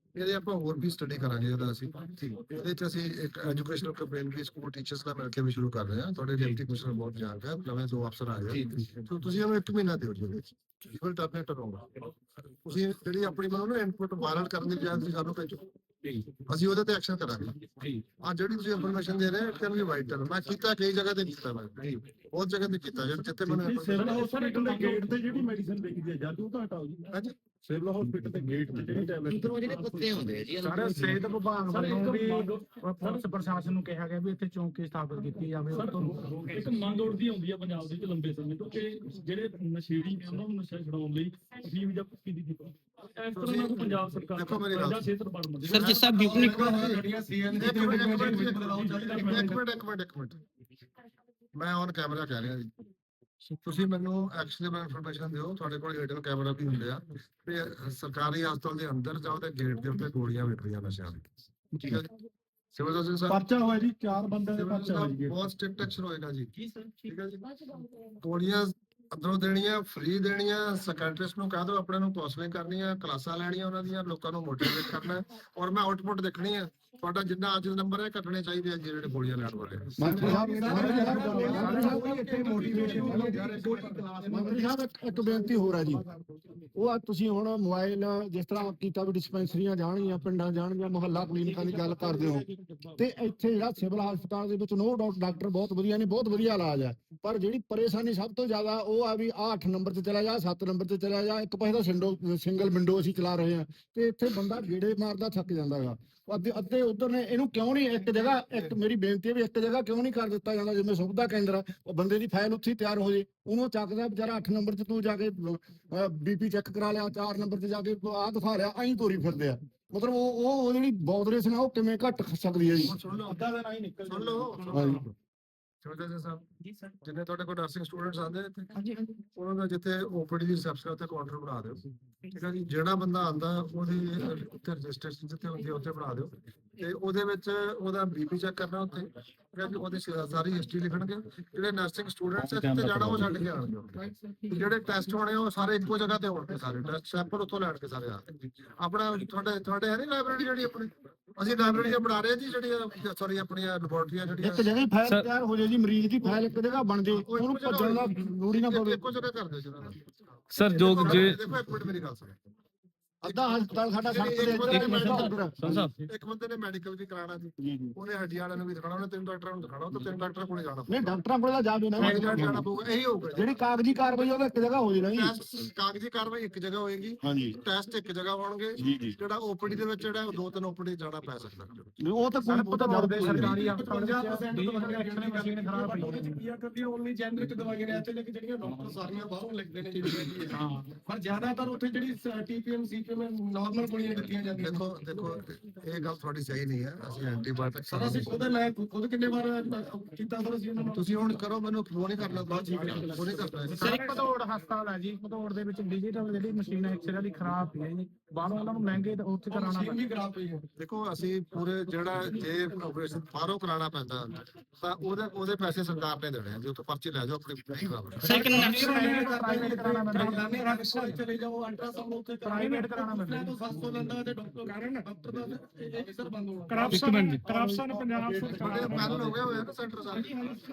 ਇਹਦੇ ਆਪਾਂ ਹੋਰ ਵੀ ਸਟੱਡੀ ਕਰਾਂਗੇ ਇਹਦਾ ਅਸੀਂ। ਇਹਦੇ 'ਚ ਅਸੀਂ ਇੱਕ ਐਜੂਕੇਸ਼ਨਲ ਕੰਪੇਨ ਵੀ ਸਕੂਲ ਟੀਚਰਸ ਨਾਲ ਮਿਲ ਕੇ ਵੀ ਸ਼ੁਰੂ ਕਰ ਰਹੇ ਹਾਂ। ਤੁਹਾਡੇ ਡਿਪਟੀ ਕਮਿਸ਼ਨਰ ਬਹੁਤ ਜਾਣਕਾਰ ਨਵੇਂ ਦੋ ਅਫਸਰ ਆ ਸੋ ਤੁਸੀਂ ਇਹਨੂੰ ਇੱਕ ਮਹੀਨਾ ਦਿਓ ਜੀ ਜੀਵਲ ਟਰਨੇਟ ਹੋਊਗਾ ਤੁਸੀਂ ਜਿਹੜੀ ਆਪਣੀ ਮਤਲਬ ਨਾ ਇਨਪੁਟ ਵਾਇਰਲ ਕਰਨ ਦੀ ਬਜਾਏ ਤੁਸੀਂ ਸਾਨੂੰ ਭੇਜੋ। ਅਸੀਂ ਉਹਦੇ ਤੇ ਐਕਸ਼ਨ ਕਰਾਂਗੇ। ਆ ਜਿਹੜੀ ਤੁਸੀਂ ਇਨਫੋਰਮੇਸ਼ਨ ਦੇ ਰਹੇ ਹੋ ਕੈਨ ਵੀ ਵਾਈਟਲ ਮੈਂ ਕੀਤਾ ਕਈ ਜਗ੍ਹਾ ਤੇ ਕੀਤਾ ਮੈਂ ਬਹੁਤ ਜਗ੍ਹਾ ਤੇ ਕੀਤਾ। ਜਿੱਥੇ ਮੈਨੂੰ ਹਸਪੀਟਲ ਦੇ ਗੇਟ ਤੇ ਜਿਹੜੀ ਮੈਡੀਸਨ ਲਿਖਦੀ ਹੈ ਜਾਦੂ ਤਾਂ ਹਟਾਓ ਜੀ ਹਾਂਜੀ। ਸਿਵਲ ਹਸਪੀਟਲ ਦੇ ਗੇਟ ਤੇ ਜਿਹੜੀ ਟੈਬਲੇਟ ਅੰਦਰੋਂ ਜਿਹੜੇ ਕੁੱਤੇ ਹੁੰਦੇ ਆ ਜੀ ਸਾਰੇ ਸਿਹਤ ਵਿਭਾਗ ਸਰ ਵੱਲੋਂ ਵੀ ਇੱਕ ਪੁਲਿਸ ਪ੍ਰਸ਼ਾਸਨ ਨੂੰ ਕਿਹਾ ਗਿਆ ਵੀ ਇੱਥੇ ਚੌਂਕੀ ਸਥਾਪਿਤ ਕੀਤੀ ਜਾਵੇ ਸਰ ਇੱਕ ਮੰਗ ਉੱਠਦੀ ਆਉਂਦੀ ਆ ਪੰਜਾਬ ਦੇ ਵਿੱਚ ਲੰਬੇ ਸਮੇਂ ਤੋਂ ਕਿ ਜਿਹੜੇ ਨਸ਼ੇੜੀ ਨੇ ਉਹਨਾਂ ਨੂੰ ਨਸ਼ਾ ਛਡਾਉਣ ਲਈ ਅਫੀਮ ਜਾਂ ਭੁੱਕੀ ਦੀ ਦਿੱਕਤ ਇਸ ਤਰ੍ਹਾਂ ਨਾਲ ਪੰਜਾਬ ਸਰਕਾਰ ਦੇਖੋ ਮੇਰੀ ਗੱਲ ਪ੍ਰਜਾ ਸਿਹਤ ਡਿਪਾਰਟਮੈਂਟ ਸਰ ਜਿਸ ਸਾਹਿਬ ਬਿਲਕੁਲ ਇੱਕ ਮਿੰਟ ਇੱਕ ਮਿੰਟ ਇੱਕ ਮਿੰਟ ਇੱਕ ਮਿੰਟ ਇੱਕ ਮਿੰਟ। ਮੈਂ ਔਨ ਕੈਮਰਾ ਕਹਿ ਰਿਹਾ ਜੀ। ਤੁਸੀਂ ਮੈਨੂੰ ਐਕਚੁਅਲੀ ਇਨਫੋਰਮੇਸ਼ਨ ਦਿਓ ਤੁਹਾਡੇ ਕੋਲ ਏਡਨ ਕੈਮਰਾ ਵੀ ਹੁੰਦੇ ਆ। ਤੇ ਸਰਕਾਰੀ ਹਸਪਤਾਲ ਦੇ ਅੰਦਰ ਜਾਓ ਤੇ ਗੇਟ ਦੇ ਉੱਤੇ ਗੋਲੀਆਂ ਵਿਕ ਰਹੀਆਂ ਨਸ਼ਿਆਂ ਦੀ। ਠੀਕ ਹੈ ਜੀ? ਸਿਵਲ ਸਰਜਨ ਸਾਹਿਬ? ਪਰਚਾ ਹੋਇਆ ਜੀ ਚਾਰ ਬੰਦਿਆਂ ਦੇ ਪਰਚਾ ਹੋਇਆ ਬਹੁਤ ਸਟ੍ਰਿਕਟ ਐਕਸ਼ਨ ਹੋਏਗਾ ਜੀ। ਠੀਕ। ਹੈ ਜੀ? ਗੋਲੀਆਂ ਅੰਦਰੋਂ ਦੇਣੀਆਂ ਫ੍ਰੀ ਦੇਣੀਆਂ ਸੈਕਟਰਿਸਟ ਨੂੰ ਕਹਿ ਦਿਓ ਆਪਣੇ ਨੂੰ ਕਾਉਂਸਲਿੰਗ ਕਰਨੀ ਹੈ ਕਲਾਸਾਂ ਲੈਣੀਆਂ ਉਹਨਾਂ ਦੀਆਂ ਲੋਕਾਂ ਨੂੰ ਮੋਟੀਵੇਟ ਕਰਨਾ ਔਰ ਮੈਂ ਆਊਟਪੁੱਟ ਦੇਖਣੀ ਹੈ ਤੁਹਾਡਾ ਜਿੰਨਾ ਅੱਜ ਨੰਬਰ ਹੈ ਘਟਣੇ ਚਾਹੀਦੇ ਆ ਜਿਹੜੇ ਗੋਲੀਆਂ ਲੈਣ ਵਾਲੇ ਆ। ਮੰਤਰੀ ਸਾਹਿਬ ਇੱਥੇ ਮੋਟੀਵੇਸ਼ਨ ਮੰਤਰੀ ਸਾਹਿਬ ਇੱਕ- ਬੇਨਤੀ ਹੋਰ ਹੈ ਜੀ। ਉਹ ਆ ਤੁਸੀਂ ਹੁਣ ਮੋਬਾਈਲ ਜਿਸ ਤਰ੍ਹਾਂ ਕੀਤਾ ਵੀ ਡਿਸਪੈਂਸਰੀਆਂ ਜਾਣਗੀਆਂ ਪਿੰਡਾਂ ਜਾਣਗੀਆਂ ਮੁਹੱਲਾ ਕਲੀਨਿਕਾਂ ਦੀ ਗੱਲ ਕਰਦੇ ਹੋ। ਤੇ ਇੱਥੇ ਜਿਹੜਾ ਸਿਵਲ ਹਸਪਤਾਲ ਦੇ ਵਿੱਚ ਨੋ ਡਾਊਟ ਡਾਕਟਰ ਬਹੁਤ ਵਧੀਆ ਨੇ ਬਹੁਤ ਵਧੀਆ ਇਲਾਜ ਹੈ। ਪਰ ਜਿਹੜੀ ਪਰੇਸ਼ਾਨੀ ਸਭ ਤੋਂ ਜ਼ਿਆਦਾ ਉਹ ਆ ਵੀ ਆਹ 8 ਨੰਬਰ ਤੇ ਚਲਾ ਜਾ 7 ਨੰਬਰ ਤੇ ਚਲਾ ਜਾ ਇੱਕ ਪਾਸੇ ਦਾ ਸਿੰਗਲ ਵਿੰਡੋ ਅਸੀਂ ਚਲਾ ਰਹੇ ਹਾਂ। ਤੇ ਇੱਥੇ ਬੰਦਾ ਗੇੜੇ ਮਾਰਦਾ ਥੱਕ ਜਾਂਦਾ ਹੈਗਾ ਉਹ ਅੱਧੇ ਅੱਧੇ ਉਧਰ ਨੇ ਇਹਨੂੰ ਕਿਉਂ ਨਹੀਂ ਇੱਕ ਜਗ੍ਹਾ ਇੱਕ ਮੇਰੀ ਬੇਨਤੀ ਹੈ ਵੀ ਇੱਕ ਜਗ੍ਹਾ ਕਿਉਂ ਨਹੀਂ ਕਰ ਦਿੱਤਾ ਜਾਂਦਾ ਜਿਵੇਂ ਸੁਵਿਧਾ ਕੇਂਦਰ ਆ, ਉਹ ਬੰਦੇ ਦੀ ਫਾਈਲ ਉੱਥੇ ਤਿਆਰ ਹੋ ਜੇ ਉਹਨੂੰ ਚੱਕਦਾ ਵਿਚਾਰਾ 8 ਨੰਬਰ ਤੇ ਤੂੰ ਜਾ ਕੇ ਬੀਪੀ ਚੈੱਕ ਕਰਾ ਲਿਆ 4 ਨੰਬਰ ਤੇ ਜਾ ਕੇ ਆਹ ਦਿਖਾ ਲਿਆ ਐਂ ਤੋਰੀ ਫਿਰਦੇ ਆ। ਮਤਲਬ ਉਹ ਉਹ ਜਿਹੜੀ ਬੌਦਰੇਸ ਨਾ ਉਹ ਕਿਵੇਂ ਘਟ ਸਕਦੀ ਹੈ ਜੀ। ਸੁਣ ਲਓ ਅੱਧਾ ਦਿਨ ਆਈ ਨਿਕਲ ਸੁਣ ਲਓ ਸਰਜਨ ਸਾਹਿਬ? ਜੀ ਸਰ। ਜਿੰਨੇ ਤੁਹਾਡੇ ਕੋਲ ਨਰਸਿੰਗ ਸਟੂਡੈਂਟਸ ਆਉਂਦੇ ਨੇ ਇੱਥੇ ਹਾਂਜੀ। ਹਾਂਜੀ ਉਹਨਾਂ ਦਾ ਜਿੱਥੇ ਓਪੀਡੀ ਦੀ ਰਿਸੈਪਸ਼ਨ ਉੱਤੇ ਕਾਊਂਟਰ ਬਣਾ ਦਿਓ। ਠੀਕ ਹੈ ਜੀ? ਜਿਹੜਾ ਬੰਦਾ ਆਂਦਾ ਉਹਦੀ ਉੱਥੇ ਰਜਿਸਟ੍ਰੇਸ਼ਨ ਜਿੱਥੇ ਹੁੰਦੀ ਹੈ ਉੱਥੇ ਬਣਾ ਦਿਓ। ਤੇ ਉਹਦੇ ਵਿੱਚ ਉਹਦਾ ਬੀਪੀ ਚੈੱਕ ਕਰਨਾ ਉੱਥੇ ਠੀਕ ਹੈ ਜੀ? ਉਹਦੀ ਸਾਰੀ ਹਿਸਟਰੀ ਲਿਖਣਗੇ। ਜਿਹੜੇ ਨਰਸਿੰਗ ਸਟੂਡੈਂਟਸ ਇੱਥੇ ਜਾਣਾ ਉਹ ਛੱਡ ਕੇ। ਤੇ ਜਿਹੜੇ ਟੈਸਟ ਹੋਣੇ ਉਹ ਸਾਰੇ ਇੱਕੋ ਜਗ੍ਹਾ ਤੇ ਹੋਣਗੇ ਸਾਰੇ। ਟੈਸਟ ਸੈਂਪਲ ਉੱਥੋਂ ਲੈਣ ਕੇ ਸਾਰੇ ਆ ਆਪਣਾ ਤੁਹਾਡੇ ਤੁਹਾਡੇ ਹੈ ਨਹੀਂ ਲਾਇਬ੍ਰੇਰੀ ਜਿਹੜੀ ਆਪਣੀ? ਅਸੀਂ ਲਾਇਬ੍ਰੇਰੀ ਬਣਾ ਰਹੇ ਜੀ ਜਿਹੜੀ ਸੌਰੀ ਆਪਣੀਆਂ ਲੈਬੋਰਟਰੀਆਂ ਜਿਹੜੀਆਂ। ਇੱਕ ਜਗ੍ਹਾ ਹੀ ਫਾਈਲ ਤਿਆਰ ਹੋ ਜੇ ਜੀ ਮਰੀਜ਼ ਦੀ ਫਾਈਲ ਇੱਕ ਜਗ੍ਹਾ ਬਣ ਜੇ ਉਹਨੂੰ ਜਗ੍ਹਾ ਭੱਜਣ ਦਾ ਲੋੜ ਹੀ ਨਾ ਪਵੇ। ਇੱਕੋ ਜਗ੍ਹਾ ਕਰ ਦਿਓ ਸਰ ਜੋ ਜੇ ਦੇਖੋ ਇੱਕ ਮਿੰਟ ਮੇਰੀ ਗੱਲ ਸੁਣੋ। ਅੱਧਾ ਹਸਪਤਾਲ ਸਾਡਾ ਸੜਕ ਦੇ ਸਰ ਸਾਹਿਬ ਇੱਕ ਬੰਦੇ ਨੇ ਮੈਡੀਕਲ ਵੀ ਜੀ। ਜੀ ਜੀ। ਉਹਨੇ ਹੱਡੀਆਂ ਵਾਲਿਆਂ ਨੂੰ ਵੀ ਦਿਖਾਉਣਾ ਉਹਨੇ ਤਿੰਨ ਡਾਕਟਰਾਂ ਨੂੰ ਦਿਖਾਉਣਾ ਉਹ ਤਾਂ ਤਿੰਨ ਡਾਕਟਰ ਕੋਲੇ ਜਾਣਾ ਨਹੀਂ ਡਾਕਟਰਾਂ ਕੋਲ ਤਾਂ ਨਾ। ਪਊਗਾ ਜਾਣਾ ਪਊਗਾ ਇਹੀ ਹੋਊਗਾ ਜੀ। ਜਿਹੜੀ ਕਾਗਜ਼ੀ ਕਾਰਵਾਈ ਉਹਦਾ ਇੱਕ ਜਗ੍ਹਾ ਹੋ ਜਾਣਾ ਜੀ। ਕਾਗਜ਼ੀ ਕਾਰਵਾਈ ਇੱਕ ਜਗ੍ਹਾ ਹੋਏਗੀ ਹਾਂਜੀ। ਟੈਸਟ ਇੱਕ ਜਗ੍ਹਾ ਹੋਣਗੇ ਜੀ ਜੀ। ਜਿਹੜਾ ਓਪੀਡੀ ਦੇ ਵਿੱਚ ਜਿਹੜਾ ਉਹ ਦੋ ਤਿੰਨ ਓਪੀਡੀ ਜਾਣਾ ਪੈ ਸਕਦਾ ਉਹ ਤਾਂ ਕੋਈ ਉਹ ਤਾਂ ਦਰਦ ਸਰਕਾਰੀ ਹਸਪਤਾਲ ਵਿੱਚ ਐਕਸਰੇ ਮਸ਼ੀਨ ਖਰਾਬ ਪਈ ਹੈ। ਕਰਦੀ ਓਨਲੀ ਜੈਨਰਿਕ ਦਵਾਈਆਂ ਨੇ ਇੱਥੇ ਲੇਕਿਨ ਜਿਹੜੀਆਂ ਡਾਕਟਰ ਸਾਰੀਆਂ ਬਾਹਰੋਂ ਲਿਖਦੇ ਨੇ ਹਾਂ ਪਰ ਜ਼ਿਆਦਾਤਰ ਉੱਥੇ ਜਿਹੜੀ ਟੀਪੀਐਮ ਸੀਪੀਐਮ ਨਾਰਮਲ ਗੋਲੀਆਂ ਦਿੱਤੀਆਂ ਜਾਂਦੀਆਂ ਦੇਖੋ ਦੇਖੋ ਇਹ ਗੱਲ ਤੁਹਾਡੀ ਸਹੀ ਨਹੀਂ ਹੈ। ਅਸੀਂ ਐਂਟੀਬਾਇਓਟਿਕ ਸਰ ਅਸੀਂ ਖੁਦ ਮੈਂ ਖੁਦ ਕਿੰਨੇ ਵਾਰ ਕੀਤਾ ਸਰ ਅਸੀਂ ਉਹਨਾਂ ਨੂੰ ਤੁਸੀਂ ਹੁਣ ਕਰੋ ਮੈਨੂੰ ਫੋਨ ਨਹੀਂ ਕਰਨਾ ਬਾਅਦ ਜੀ ਫੋਨ ਨਹੀਂ ਕਰਨਾ ਸਰ ਇੱਕ ਭਦੌੜ ਹਸਪਤਾਲ ਹੈ ਜੀ। ਭਦੌੜ ਦੇ ਵਿੱਚ ਡਿਜੀਟਲ ਜਿਹੜੀ ਮਸ਼ੀਨ ਹੈ ਐਕਸਰੇ ਦੀ ਖਰਾਬ ਪਈ ਹੈ ਜੀ। ਬਾਹਰੋਂ ਉਹਨਾਂ ਨੂੰ ਮਹਿੰਗੇ ਤੇ ਉੱਥੇ ਕਰਾਉਣਾ ਮਸ਼ੀਨ ਵੀ ਖਰਾਬ ਪਈ ਹੈ। ਦੇਖੋ ਅਸੀਂ ਪੂਰੇ ਜਿਹੜਾ ਜੇ ਆਪਰੇਸ਼ਨ ਬਾਹਰੋਂ ਕਰਾਉਣਾ ਪੈਂਦਾ ਤਾਂ ਉਹਦੇ ਉਹਦੇ ਪੈਸੇ ਸਰਕਾਰ ਨੇ ਦੇਣੇ ਆ ਜੇ ਉੱਥੇ ਪਰਚੀ ਲੈ ਜਾਓ ਆਪਣੀ ਕਰਾ ਲਓ ਸਰ ਇੱਕ ਪ੍ਰਾਈਵੇਟ ਕਰਾਉਣਾ ਪੈਂਦਾ। ਚਲੇ ਜਾਓ ਅਲਟਰਾਸਾਊਂਡ ਉੱਥੇ ਕਰਾਉਣਾ ਪੈਂਦਾ। ਤੋਂ 700 ਲੈਂਦਾ ਤੇ ਡਾਕਟਰ ਕਾਰਨ ਡਾਕਟਰ ਦਾ ਇਹ ਵੀ ਸਰ ਬੰਦ ਹੋਣਾ। ਕਰਪਸ਼ਨ ਕਰਪਸ਼ਨ ਪੰਜਾਬ ਸਰਕਾਰ ਪੈਨਲ ਹੋ ਗਏ ਹੋਏ ਆ ਨਾ ਸੈਂਟਰ ਸਾਰੇ।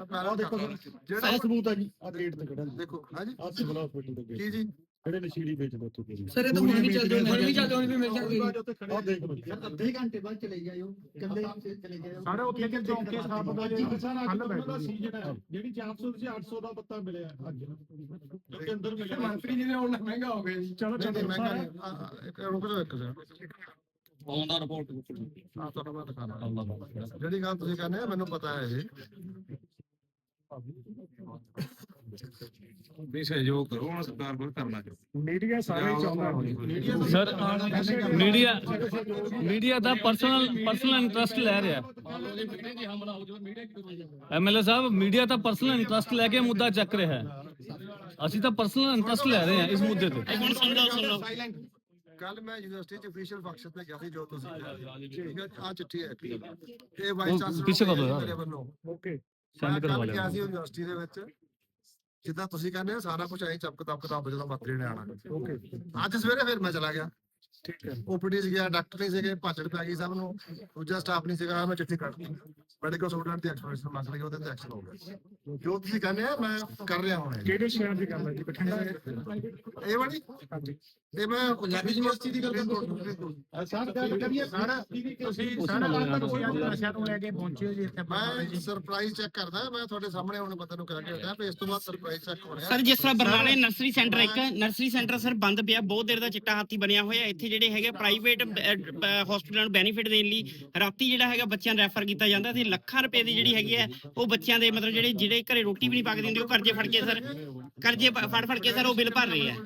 ਪੈਨਲ ਦੇਖੋ ਜਿਹੜਾ ਸਬੂਤ ਆ ਜੀ। ਆ ਗੇਟ ਤੇ ਖੜਾ ਦੇਖੋ ਹਾਂਜੀ। ਆ ਸਿਵਲ ਹਸਪੀਟਲ ਦੇ ਗੇਟ ਕੀ ਜੀ? ਜਿਹੜੇ ਨਸ਼ੀਲੀ ਵੇਚਦੇ ਉੱਥੇ ਕੋਈ ਸਰ ਇਹ ਤਾਂ ਹੁਣ ਵੀ ਚੱਲ ਜਾਓ ਹੁਣ ਵੀ ਚੱਲ ਜਾਓ ਹੁਣ ਵੀ ਮਿਲ ਸਕਦੀ ਆ ਦੇਖ ਲਓ ਜੀ। ਅੱਧੇ ਘੰਟੇ ਬਾਅਦ ਚਲੇ ਜਾਇਓ ਕੱਲੇ ਚਲੇ ਜਾਇਓ। ਸਾਡੇ ਉੱਥੇ ਕਿ ਚੌਂਕੇ ਸਾਹਿਬ ਦਾ ਕਿਸਾਨ ਹੱਲ ਅੱਜ ਬੈਠੋ ਦਾ ਜੀ। ਸੀਜ਼ਨ ਹੈ ਜਿਹੜੀ 400 ਸੀ 800 ਦਾ ਪੱਤਾ ਮਿਲਿਆ ਅੱਜ ਕਿਉਂਕਿ ਅੰਦਰ ਮਿਲਿਆ। ਮੰਤਰੀ ਜੀ ਨੇ ਹੁਣ ਮਹਿੰਗਾ ਹੋ ਗਿਆ ਜੀ। ਚਲੋ ਚਲੋ ਮੈਂ ਸਾਰੇ ਕਹਿੰਦਾ ਇੱਕ ਰੁਕ ਜਾਓ ਇੱਕ ਸੈਕਿੰਡ। ਆਉਂਦਾ ਰਿਪੋਰਟ ਆ ਤੁਹਾਨੂੰ ਮੈਂ ਦਿਖਾਣਾ ਜਿਹੜੀ ਗੱਲ ਤੁਸੀਂ ਕਹਿੰਦੇ ਮੈਨੂੰ ਪਤਾ ਹੈ ਇਹ। ਵੀ ਸਹਿਯੋਗ ਕਰੋ ਹੁਣ ਸਰਕਾਰ ਕੋਲ ਕਰਨਾ ਚਾਹੀਦਾ ਮੀਡੀਆ ਸਾਰੇ ਚਾਹੁੰਦਾ ਸਰ ਮੀਡੀਆ ਮੀਡੀਆ ਦਾ ਪਰਸਨਲ ਪਰਸਨਲ ਇੰਟਰਸਟ ਲੈ ਰਿਹਾ ਐਮਐਲਏ ਸਾਹਿਬ ਮੀਡੀਆ ਤਾਂ ਪਰਸਨਲ ਇੰਟਰਸਟ ਲੈ ਕੇ ਮੁੱਦਾ ਚੱਕ ਰਿਹਾ ਹੈ ਅਸੀਂ ਤਾਂ ਪਰਸਨਲ ਇੰਟਰਸਟ ਲੈ ਰਹੇ ਹਾਂ ਇਸ ਮੁੱਦੇ ਤੇ ਹੁਣ ਸੁਣ ਲਓ ਸੁਣ ਲਓ ਕੱਲ ਮੈਂ ਯੂਨੀਵਰਸਿਟੀ ਚ ਅਫੀਸ਼ੀਅਲ ਫੰਕਸ਼ਨ ਤੇ ਗਿਆ ਸੀ ਜੋ ਤੁਸੀਂ ਠੀਕ ਹੈ ਆ ਚਿੱਠੀ ਹੈ ਇਹ ਵਾਈਸ ਚਾਂਸਲਰ ਪਿੱਛੇ ਕਰ ਦਿਓ ਯਾਰ। ਮੇਰੇ ਵੱਲੋਂ ਓਕੇ ਮੈਂ ਸੈਂਡ ਕਰਵਾ ਕੱਲ ਗਿਆ ਲਿਆ ਸੀ ਯੂਨੀਵਰਸਿਟੀ ਦੇ ਵਿੱਚ ਜਿੱਦਾਂ ਤੁਸੀਂ ਕਹਿੰਦੇ ਹੋ ਸਾਰਾ ਕੁਝ ਐਂ ਚਪਕ ਤਪਕ ਤਪ ਜਦੋਂ ਮੰਤਰੀ ਨੇ ਆਣਾ ਓਕੇ। ਅੱਜ ਸਵੇਰੇ ਫਿਰ ਮੈਂ ਚਲਾ ਗਿਆ। ਠੀਕ ਹੈ। ਓਪੀਡੀ ਸੀ ਗਿਆ ਡਾਕਟਰ ਨਹੀਂ ਸੀਗੇ ਭਾਜੜ ਪੈ ਗਈ ਸਭ ਨੂੰ। ਦੂਜਾ ਸਟਾਫ ਨਹੀਂ ਸੀਗਾ ਮੈਂ ਚਿੱਠੀ ਕੱਢ ਮੈਡੀਕਲ ਸਟੂਡੈਂਟ ਦੀ ਐਕਸਪਰੈਸ਼ਨ ਮੰਗ ਲਈ ਉਹਦੇ ਤੇ ਐਕਸ਼ਨ ਹੋ ਗਿਆ ਜੋ ਤੁਸੀਂ ਕਹਿੰਦੇ ਆ ਮੈਂ ਕਰ ਰਿਹਾ ਹੁਣ। ਕਿਹੜੇ ਸ਼ਹਿਰ ਦੀ ਗੱਲ ਹੈ ਜੀ? ਬਠਿੰਡਾ ਇਹ ਵਾਲੀ? ਹਾਂਜੀ। ਇਹ ਮੈਂ ਪੰਜਾਬੀ ਯੂਨੀਵਰਸਿਟੀ ਦੀ ਗੱਲ ਕਰ ਸਰ ਗੱਲ ਕਰੀਏ ਸਰ ਤੁਸੀਂ ਸਾਡਾ ਲੱਗਦਾ ਤੁਸੀਂ ਅੱਜ ਨਸ਼ਾ ਤੋਂ ਲੈ ਕੇ ਪਹੁੰਚੇ ਹੋ ਜੀ ਇੱਥੇ ਮੈਂ ਸਰਪ੍ਰਾਈਜ਼ ਚੈੱਕ ਕਰਦਾ ਮੈਂ ਤੁਹਾਡੇ ਸਾਹਮਣੇ ਹੁਣ ਬੰਦੇ ਨੂੰ ਕਹਿ ਕੇ ਫਿਰ ਇਸ ਤੋਂ ਬਾਅਦ ਸਰਪ੍ਰਾਈਜ਼ ਚੈੱਕ ਹੋਣਾ ਸਰ ਜਿਸ ਤਰ੍ਹਾਂ ਬਰਨਾਲੇ ਨਰਸਰੀ ਸੈਂਟਰ ਇੱਕ ਨਰਸਰੀ ਸੈਂਟਰ ਸਰ ਬੰਦ ਪਿਆ ਬਹੁਤ ਦੇਰ ਦਾ ਚਿੱਟਾ ਹਾਥੀ ਬਣਿਆ ਹੋਇਆ ਇੱਥੇ ਜਿਹੜੇ ਹੈਗੇ ਪ੍ਰਾਈਵੇਟ ਹਸਪੀਟਲਾਂ ਨੂੰ ਬੈਨੀਫਿਟ ਦੇਣ ਲਈ ਰਾਤੀ ਜਿਹੜਾ ਹੈਗਾ ਬੱਚਿਆਂ ਨੂੰ ਰੈਫਰ ਕੀਤਾ ਜਾਂਦਾ ਤੇ ਲੱਖਾਂ ਰੁਪਏ ਦੀ ਜਿਹੜੀ ਹੈਗੀ ਹੈ, ਉਹ ਬੱਚਿਆਂ ਦੇ ਮਤਲਬ ਜਿਹੜੇ ਜਿਹੜੇ ਘਰੇ ਰੋਟੀ ਵੀ ਨਹੀਂ ਪੱਕਦੀ ਹੁੰਦੀ, ਉਹ ਕਰਜ਼ੇ ਫੜ ਕੇ ਸਰ, ਕਰਜ਼ੇ ਫੜ ਫੜ ਕੇ ਸਰ, ਉਹ ਬਿੱਲ ਭਰ ਰਹੇ ਆ।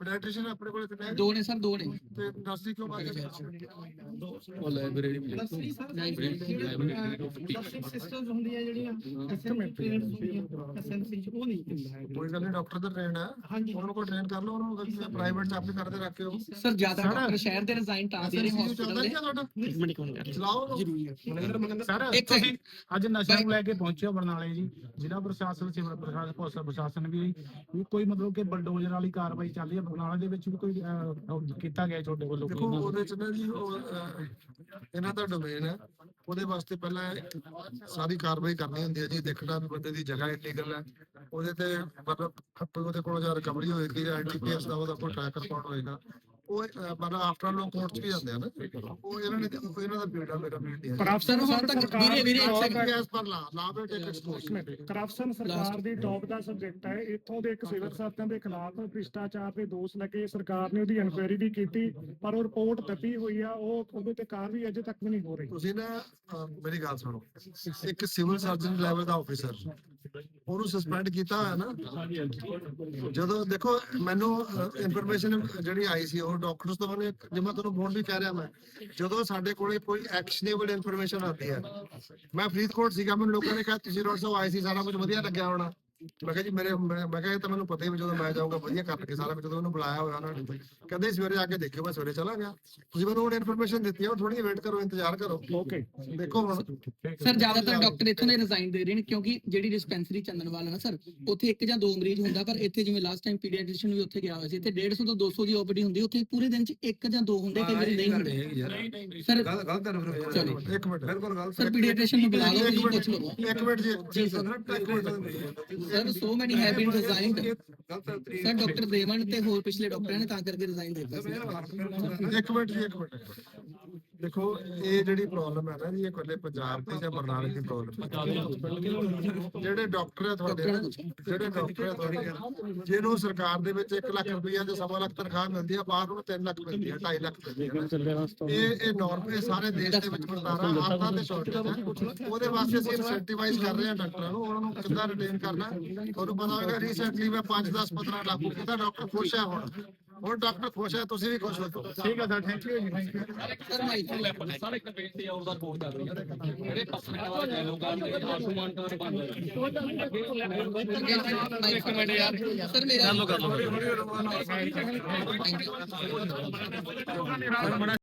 ਪੈਡੀਆਟ੍ਰੀਸ਼ੀਅਨ ਆਪਣੇ ਕੋਲ ਕਿੰਨੇ ਦੋ ਨੇ ਸਰ ਦੋ ਨੇ। ਤੇ ਨਰਸਰੀ ਕਿਉਂ ਬਾਅਦ ਉਹ ਲਾਇਬ੍ਰੇਰੀ ਵੀ ਨਰਸਰੀ ਸਰ ਲਾਇਬ੍ਰੇਰੀ ਸਿਸਟਰਸ ਹੁੰਦੀਆਂ ਜਿਹੜੀਆਂ ਐਸਐਮਸੀ ਉਹ ਨਹੀਂ। ਕੋਈ ਗੱਲ ਨਹੀਂ ਡਾਕਟਰ ਦਾ ਟ੍ਰੇਨ ਹੈ ਹਾਂਜੀ। ਉਹਨਾਂ ਕੋਲ ਟ੍ਰੇਨ ਕਰ ਲਓ ਉਹਨਾਂ ਨੂੰ ਪ੍ਰਾਈਵੇਟ ਚ ਆਪਣੇ ਕਰਦੇ ਰੱਖ ਕੇ ਉਹ ਸਰ ਜ਼ਿਆਦਾ ਡਾਕਟਰ ਸ਼ਹਿਰ ਦੇ ਰਿਜ਼ਾਈਨ ਟਾ ਦੇ ਰਹੇ ਹਸਪੀਟਲ ਦੇ। ਇੱਕ ਮਿੰਟ ਇੱਕ ਮਿੰਟ। ਚਲਾਓ। ਜ਼ਰੂਰੀ ਹੈ। ਮਨਿੰਦਰ ਮਨਿੰਦਰ। ਸਰ ਤੁਸੀਂ ਅੱਜ ਨਸ਼ਾ ਨੂੰ ਲੈ ਕੇ ਪਹੁੰਚੇ ਹੋ ਬਰਨਾਲੇ ਜੀ। ਜ਼ਿਲ੍ਹਾ ਪ੍ਰਸ਼ਾਸਨ ਸਿਵਲ ਪ੍ਰਸ਼ਾਸਨ ਪ੍ਰਸ਼ਾਸਨ ਵੀ। ਵੀ ਕੋਈ ਮਤਲਬ ਕਿ ਬਲਡੋਜ਼ਰ ਵਾਲੀ ਕਾਰਵਾਈ ਚੱਲ ਰਹੀ ਹੈ? ਬਰਨਾਲੇ ਦੇ ਵਿੱਚ ਵੀ ਕੋਈ ਅਹ, ਉਹ ਕੀਤਾ ਗਿਆ ਤੁਹਾਡੇ ਵੱਲੋਂ ਦੇਖੋ ਕੋਈ ਉਹਦੇ ਚ ਨਾ ਜੀ ਉਹ ਅਹ, ਇਹਨਾਂ ਦਾ ਡੋਮੇਨ ਹੈ। ਉਹਦੇ ਵਾਸਤੇ ਪਹਿਲਾਂ ਸਾਰੀ ਕਾਰਵਾਈ ਕਰਨੀ ਹੁੰਦੀ ਹੈ ਜੀ ਦੇਖਣਾ ਵੀ ਬੰਦੇ ਦੀ ਜਗ੍ਹਾ ਇਲੀਗਲ ਹੈ। ਉਹਦੇ ਤੇ ਮਤਲਬ ਉਹਦੇ ਕੋਲ ਜਾਂ ਰਿਕਵਰੀ ਹੋਏਗੀ ਜਾਂ ਐਨਟੀਪੀਐਸ ਦਾ ਉਹਦਾ ਕੋਈ ਟਰੈਕ ਰਿਪੋਰਟ ਹੋਏਗਾ ਉਹ ਮਤਲਬ ਆਫਟਰ ਲੋਕ ਕੋਰਟ ਚ ਵੀ ਜਾਂਦੇ ਆ ਨਾ ਉਹ ਇਹਨਾਂ ਨੇ ਉਹ ਇਹਨਾਂ ਦਾ ਬੀੜਾ ਮੇਰਾ ਨਹੀਂ ਹੈ। ਸਰ ਹੁਣ ਤੱਕ ਵੀਰੇ ਵੀਰੇ ਇੱਕ second। ਐਸ ਪਰ ਲਾ ਲਾ ਬੇ ਟੇਕ ਐਕਸਪੋਜ਼ ਕਰਪਸ਼ਨ ਸਰਕਾਰ ਦੀ ਟੌਪ ਦਾ ਸਬਜੈਕਟ ਹੈ। ਇੱਥੋਂ ਦੇ ਇੱਕ ਸਿਵਲ ਸਰਜਨ ਦੇ ਖਿਲਾਫ ਭ੍ਰਿਸ਼ਟਾਚਾਰ ਦੇ ਦੋਸ਼ ਲੱਗੇ। ਸਰਕਾਰ ਨੇ ਉਹਦੀ ਇਨਕੁਆਇਰੀ ਵੀ ਕੀਤੀ ਪਰ ਉਹ ਰਿਪੋਰਟ ਦਿੱਤੀ ਹੋਈ ਆ। ਉਹ ਉਹਦੇ ਤੇ ਕਾਰਵਾਈ ਅਜੇ ਤੱਕ ਵੀ ਨਹੀਂ ਹੋ ਰਹੀ। ਤੁਸੀਂ ਨਾ ਮੇਰੀ ਗੱਲ ਸੁਣੋ। ਇੱਕ ਸਿਵਲ ਸਰਜਨ ਲੈਵਲ ਦਾ ਆਫੀਸਰ ਉਹਨੂੰ ਸਸਪੈਂਡ ਕੀਤਾ ਹੋਇਆ ਨਾ। ਜਦੋਂ ਦੇਖੋ ਮੈਨੂੰ ਇਨਫੋਰਮੇਸ਼ਨ ਜਿਹੜੀ ਆਈ ਸੀ ਉਹ ਡਾਕਟਰਸ ਤੋਂ ਮੈंने ਜਿਵੇਂ ਤੁਹਾਨੂੰ ਫੋਨ ਵੀ ਕਹਿ ਰਿਹਾ ਮੈਂ, ਜਦੋਂ ਸਾਡੇ ਕੋਲੇ ਕੋਈ ਐਕਸ਼ਨੇਬਲ ਇਨਫੋਰਮੇਸ਼ਨ ਆਉਂਦੀ ਹੈ, ਮੈਂ ਫਰੀਦਕੋਟ ਸੀਗਾ, ਮੈਨੂੰ ਲੋਕਾਂ ਨੇ ਕਿਹਾ, ਤੁਸੀਂ ਰੋਡ ਸਾਹਿਬ ਆਏ ਸੀ, ਸਾਰਾ ਕੁਝ ਵਧੀਆ ਲੱਗਿਆ ਹੋਣਾ। ਮੈਂ ਕਿਹਾ ਜੀ ਮੇਰੇ ਮੈਂ ਮੈਂ ਕਿਹਾ ਇਹ ਤਾਂ ਮੈਨੂੰ ਪਤਾ ਹੀ ਵੀ ਜਦੋਂ ਮੈਂ ਜਾਊਂਗਾ ਵਧੀਆ ਕਰਕੇ ਸਾਰਾ ਕੁਝ ਜਦੋਂ ਉਹਨੂੰ ਬੁਲਾਇਆ ਹੋਇਆ ਉਹਨਾਂ ਨੇ ਕਹਿੰਦੇ ਸਵੇਰੇ ਆ ਕੇ ਦੇਖਿਓ ਮੈਂ ਸਵੇਰੇ ਚਲਾ ਗਿਆ। ਤੁਸੀਂ ਮੈਨੂੰ ਹੁਣ ਇਨਫੋਰਮੇਸ਼ਨ ਦਿੱਤੀ ਹੈ ਉਹ ਥੋੜੀ ਵੇਟ ਕਰੋ ਇੰਤਜ਼ਾਰ ਕਰੋ। ਓਕੇ ਦੇਖੋ ਹੁਣ। ਸਰ ਜ਼ਿਆਦਾਤਰ ਡਾਕਟਰ ਇੱਥੋਂ ਦੇ ਰਿਜ਼ਾਈਨ ਦੇ ਰਹੇ ਨੇ ਕਿਉਂਕਿ ਜਿਹੜੀ ਡਿਸਪੈਂਸਰੀ ਚੰਦਨਵਾਲ ਹੈ ਨਾ ਸਰ ਉੱਥੇ ਇੱਕ ਜਾਂ ਦੋ ਮਰੀਜ਼ ਹੁੰਦਾ ਪਰ ਇੱਥੇ ਜਿਵੇਂ ਲਾਸਟ ਟਾਈਮ ਪੀਡੀਆਟ੍ਰੀਸ਼ੀਅਨ ਵੀ ਉੱਥੇ ਗਿਆ ਹੋਇਆ ਸੀ ਇੱਥੇ 150 ਤੋਂ 200 ਦੀ ਓਪੀਡੀ ਹੁੰਦੀ ਉੱਥੇ ਪੂਰੇ ਦਿਨ 'ਚ ਇੱਕ ਜਾਂ ਦੋ ਹੁੰਦੇ ਕਈ ਵਾਰੀ ਨਹੀਂ ਹੁੰਦੇ। ਸਰ ਗੱਲ ਗੱਲ ਕਰ ਰਹੇ ਇੱਕ ਮਿੰਟ। ਬਿਲਕੁਲ ਗੱਲ ਸਰ ਪੀਡੀਆਟ੍ਰੀਸ਼ੀਅਨ ਨੂੰ ਬੁਲਾ ਲਓ ਮਿੰਟ ਪੁੱਛ ਲਓ। ਇੱਕ ਮਿੰਟ ਜੀ। ਜੀ ਸਰ। ਇੱਕ minute. Sir so many have been resigned sir doctor Devan ਤੇ ਹੋਰ ਪਿਛਲੇ ਡਾਕਟਰਾਂ ਨੇ ਤਾਂ ਕਰਕੇ ਰਿਜ਼ਾਈਨ ਦਿੱਤਾ ਸੀ। ਇੱਕ ਮਿੰਟ ਜੀ ਇੱਕ ਮਿੰਟ। ਦੇਖੋ ਇਹ ਜਿਹੜੀ ਪ੍ਰੋਬਲਮ ਹੈ ਨਾ ਜੀ ਇਹ ਇਕੱਲੇ ਪੰਜਾਬ ਦੀ ਜਾਂ ਬਰਨਾਲੇ ਦੀ ਪ੍ਰੋਬਲਮ ਹੈ। ਜਿਹੜੇ ਡਾਕਟਰ ਹੈ ਤੁਹਾਡੇ ਜਿਹੜੇ ਡਾਕਟਰ ਹੈ ਤੁਹਾਡੇ ਜਿਹਨੂੰ ਸਰਕਾਰ ਦੇ ਵਿੱਚ 1 ਲੱਖ ਰੁਪਈਆ ਤੇ ਸਵਾ ਲੱਖ ਤਨਖਾਹ ਮਿਲਦੀ ਹੈ ਬਾਹਰ ਨੂੰ 3 ਲੱਖ ਮਿਲਦੀ ਹੈ 2.5 ਲੱਖ ਮਿਲਦੀ ਹੈ। ਇਹ ਇਹ ਨਾਰਮਲ ਇਹ ਸਾਰੇ ਦੇਸ਼ ਦੇ ਵਿੱਚ ਵਰਤਾਰਾ ਆਤਾਂ ਤੇ ਸ਼ਾਰਟੇਜ ਹੈ। ਉਹਦੇ ਵਾਸਤੇ ਅਸੀਂ ਇਨਸੈਂਟੀਵਾਈਜ਼ ਕਰ ਰਹੇ ਹਾਂ ਡਾਕਟਰਾਂ ਨੂੰ ਉਹਨਾਂ ਨੂੰ ਕਿੱਦਾਂ ਰਿਟੇਨ ਕਰਨਾ ਤੁਹਾਨੂੰ ਪਤਾ ਹੋਵੇਗਾ ਰੀਸੈਂਟਲੀ ਮੈਂ 5 10 15 ਲਾਗੂ ਕੀਤਾ ਡਾਕਟਰ ਖੁਸ਼ ਹੈ ਹੁਣ। ਹੁਣ ਡਾਕਟਰ ਖੁਸ਼ ਹੈ ਤੁਸੀਂ ਵੀ ਖੁਸ਼ ਹੋ। ਠੀਕ ਹੈ ਸਰ ਥੈਂਕ ਯੂ ਜੀ ਥੈਂਕ ਯੂ ਸਰ ਮਾਈਕ ਸਾਰੇ ਕੰਪੇਨ ਤੇ ਆਉਦਾ ਬਹੁਤ ਚੱਲ ਰਹੀ ਹੈ ਜਿਹੜੇ ਪਸੰਦ ਵਾਲੇ ਲੋਕਾਂ ਦੇ ਆਸਮਾਨ ਤੋਂ ਬੰਦ ਇੱਕ ਮਿੰਟ ਯਾਰ ਸਰ ਮੇਰਾ ਕਰ। ਲਓ ਕਰ ਲਓ.